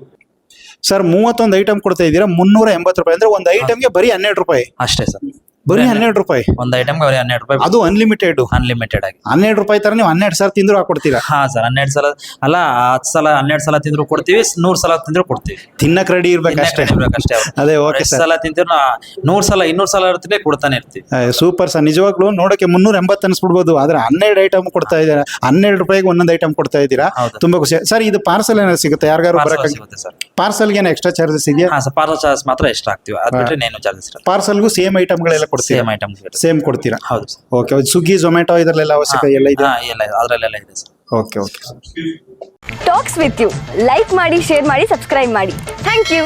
A: ಸರ್ ಮೂವತ್ತೊಂದು ಐಟಮ್ ಕೊಡ್ತಾ ಇದ್ದೀರಾ? ಮುನ್ನೂರ ಎಂಬತ್ತು ರೂಪಾಯಿ. ಅಂದ್ರೆ ಒಂದು ಐಟಮ್ಗೆ ಬರೀ ಹನ್ನೆರಡು ರೂಪಾಯಿ.
G: ಅಷ್ಟೇ ಸರ್.
A: ಬರೀ ಹನ್ನೆರಡು ರೂಪಾಯಿ.
G: ಒಂದ್ ಐಟಮ್ ಬರೀ ಹನ್ನೆರಡು ರೂಪಾಯಿ
A: ಅದು ಅನ್ಲಿಮಿಟೆಡ್
G: ಅನ್ಲಿಮಿಟೆಡ್ ಆಗಿ.
A: ಹನ್ನೆರಡು ರೂಪಾಯಿ ತರ ನೀವು ಹನ್ನೆರಡು ಸಲ ತಿಂದ್ರು ಹಾಕೊಡ್ತೀರಾ?
G: ಹಾ ಸರ್ ಹನ್ನೆರಡು ಸಲ ಅಲ್ಲ ಹತ್ತು ಸಲ ಹನ್ನೆರಡು ಸಲ ತಿಂದ್ರು ಕೊಡ್ತೀವಿ ನೂರ್ ಸಲ ತಿಂದ್ರು ಕೊಡ್ತೀವಿ.
A: ತಿನ್ನಕ್ ರೆಡಿ ಇರ್ಬೇಕಷ್ಟೇ.
G: ಅಷ್ಟೇ
A: ಅದೇ ಓಕೆ ಸರ್
G: ಸಲ ತಿಂತಿದ್ರು ನೂರ್ ಸಲ ಇನ್ನೂರ್ ಸಲ ಇರ್ತೀವಿ ಕೊಡ್ತಾನೆ ಇರ್ತೀವಿ.
A: ಸೂಪರ್ ಸರ್ ನಿಜವಾಗ್ಲೂ ನೋಡಕ್ಕೆ ಮುನ್ನೂರ ಎಂಬತ್ತು ಅನ್ಸ್ಬಿಡ್ಬೋದು. ಆದ್ರೆ ಹನ್ನೆರಡು ಐಟಮ್ ಕೊಡ್ತಾ ಇದ್ದಾರೆ? ಹನ್ನೆರಡು ರೂಪಾಯಿಗೆ ಒಂದೊಂದು ಐಟಮ್ ಕೊಡ್ತಾ ಇದ್ದೀರಾ? ತುಂಬಾ ಖುಷಿ. ಸರ್ ಇದು ಪಾರ್ಸಲ್ ಏನಾದ್ರು ಸಿಗುತ್ತೆ? ಯಾರಿಗಾರು ಪಾರ್ಸಲ್ ಏನು ಎಕ್ಸ್ಟ್ರಾ ಚಾರ್ಜಸ್ ಇದೆಯಾ?
G: ಪಾರ್ಸಲ್ ಚಾರ್ಜ್ ಮಾತ್ರ ಎಷ್ಟು ಹಾಕ್ತಿವಿ
A: ಪಾರ್ಸಲ್ಗೂ ಸೇಮ್ ಐಟಮ್ಗಳೆಲ್ಲ ಕೊಡ್ತೀರಾ?
G: ಸೇಮ್ ಐಟಮ್
A: ಸೇಮ್ ಕೊಡ್ತೀರಾ?
G: ಹೌದು ಸರ್.
A: ಓಕೆ ಸ್ವಿಗ್ಗಿ ಜೊಮ್ಯಾಟೊ ಇದರಲ್ಲೆಲ್ಲ ಅವಶ್ಯಕ ಎಲ್ಲ ಇದೆ
G: ಹಾ ಎಲ್ಲ ಅದರಲ್ಲೆಲ್ಲ ಇದೆ sir.
A: Okay okay
F: talks with you like ಮಾಡಿ ಶೇರ್ ಮಾಡಿ ಸಬ್ಸ್ಕ್ರೈಬ್ ಮಾಡಿ. Thank you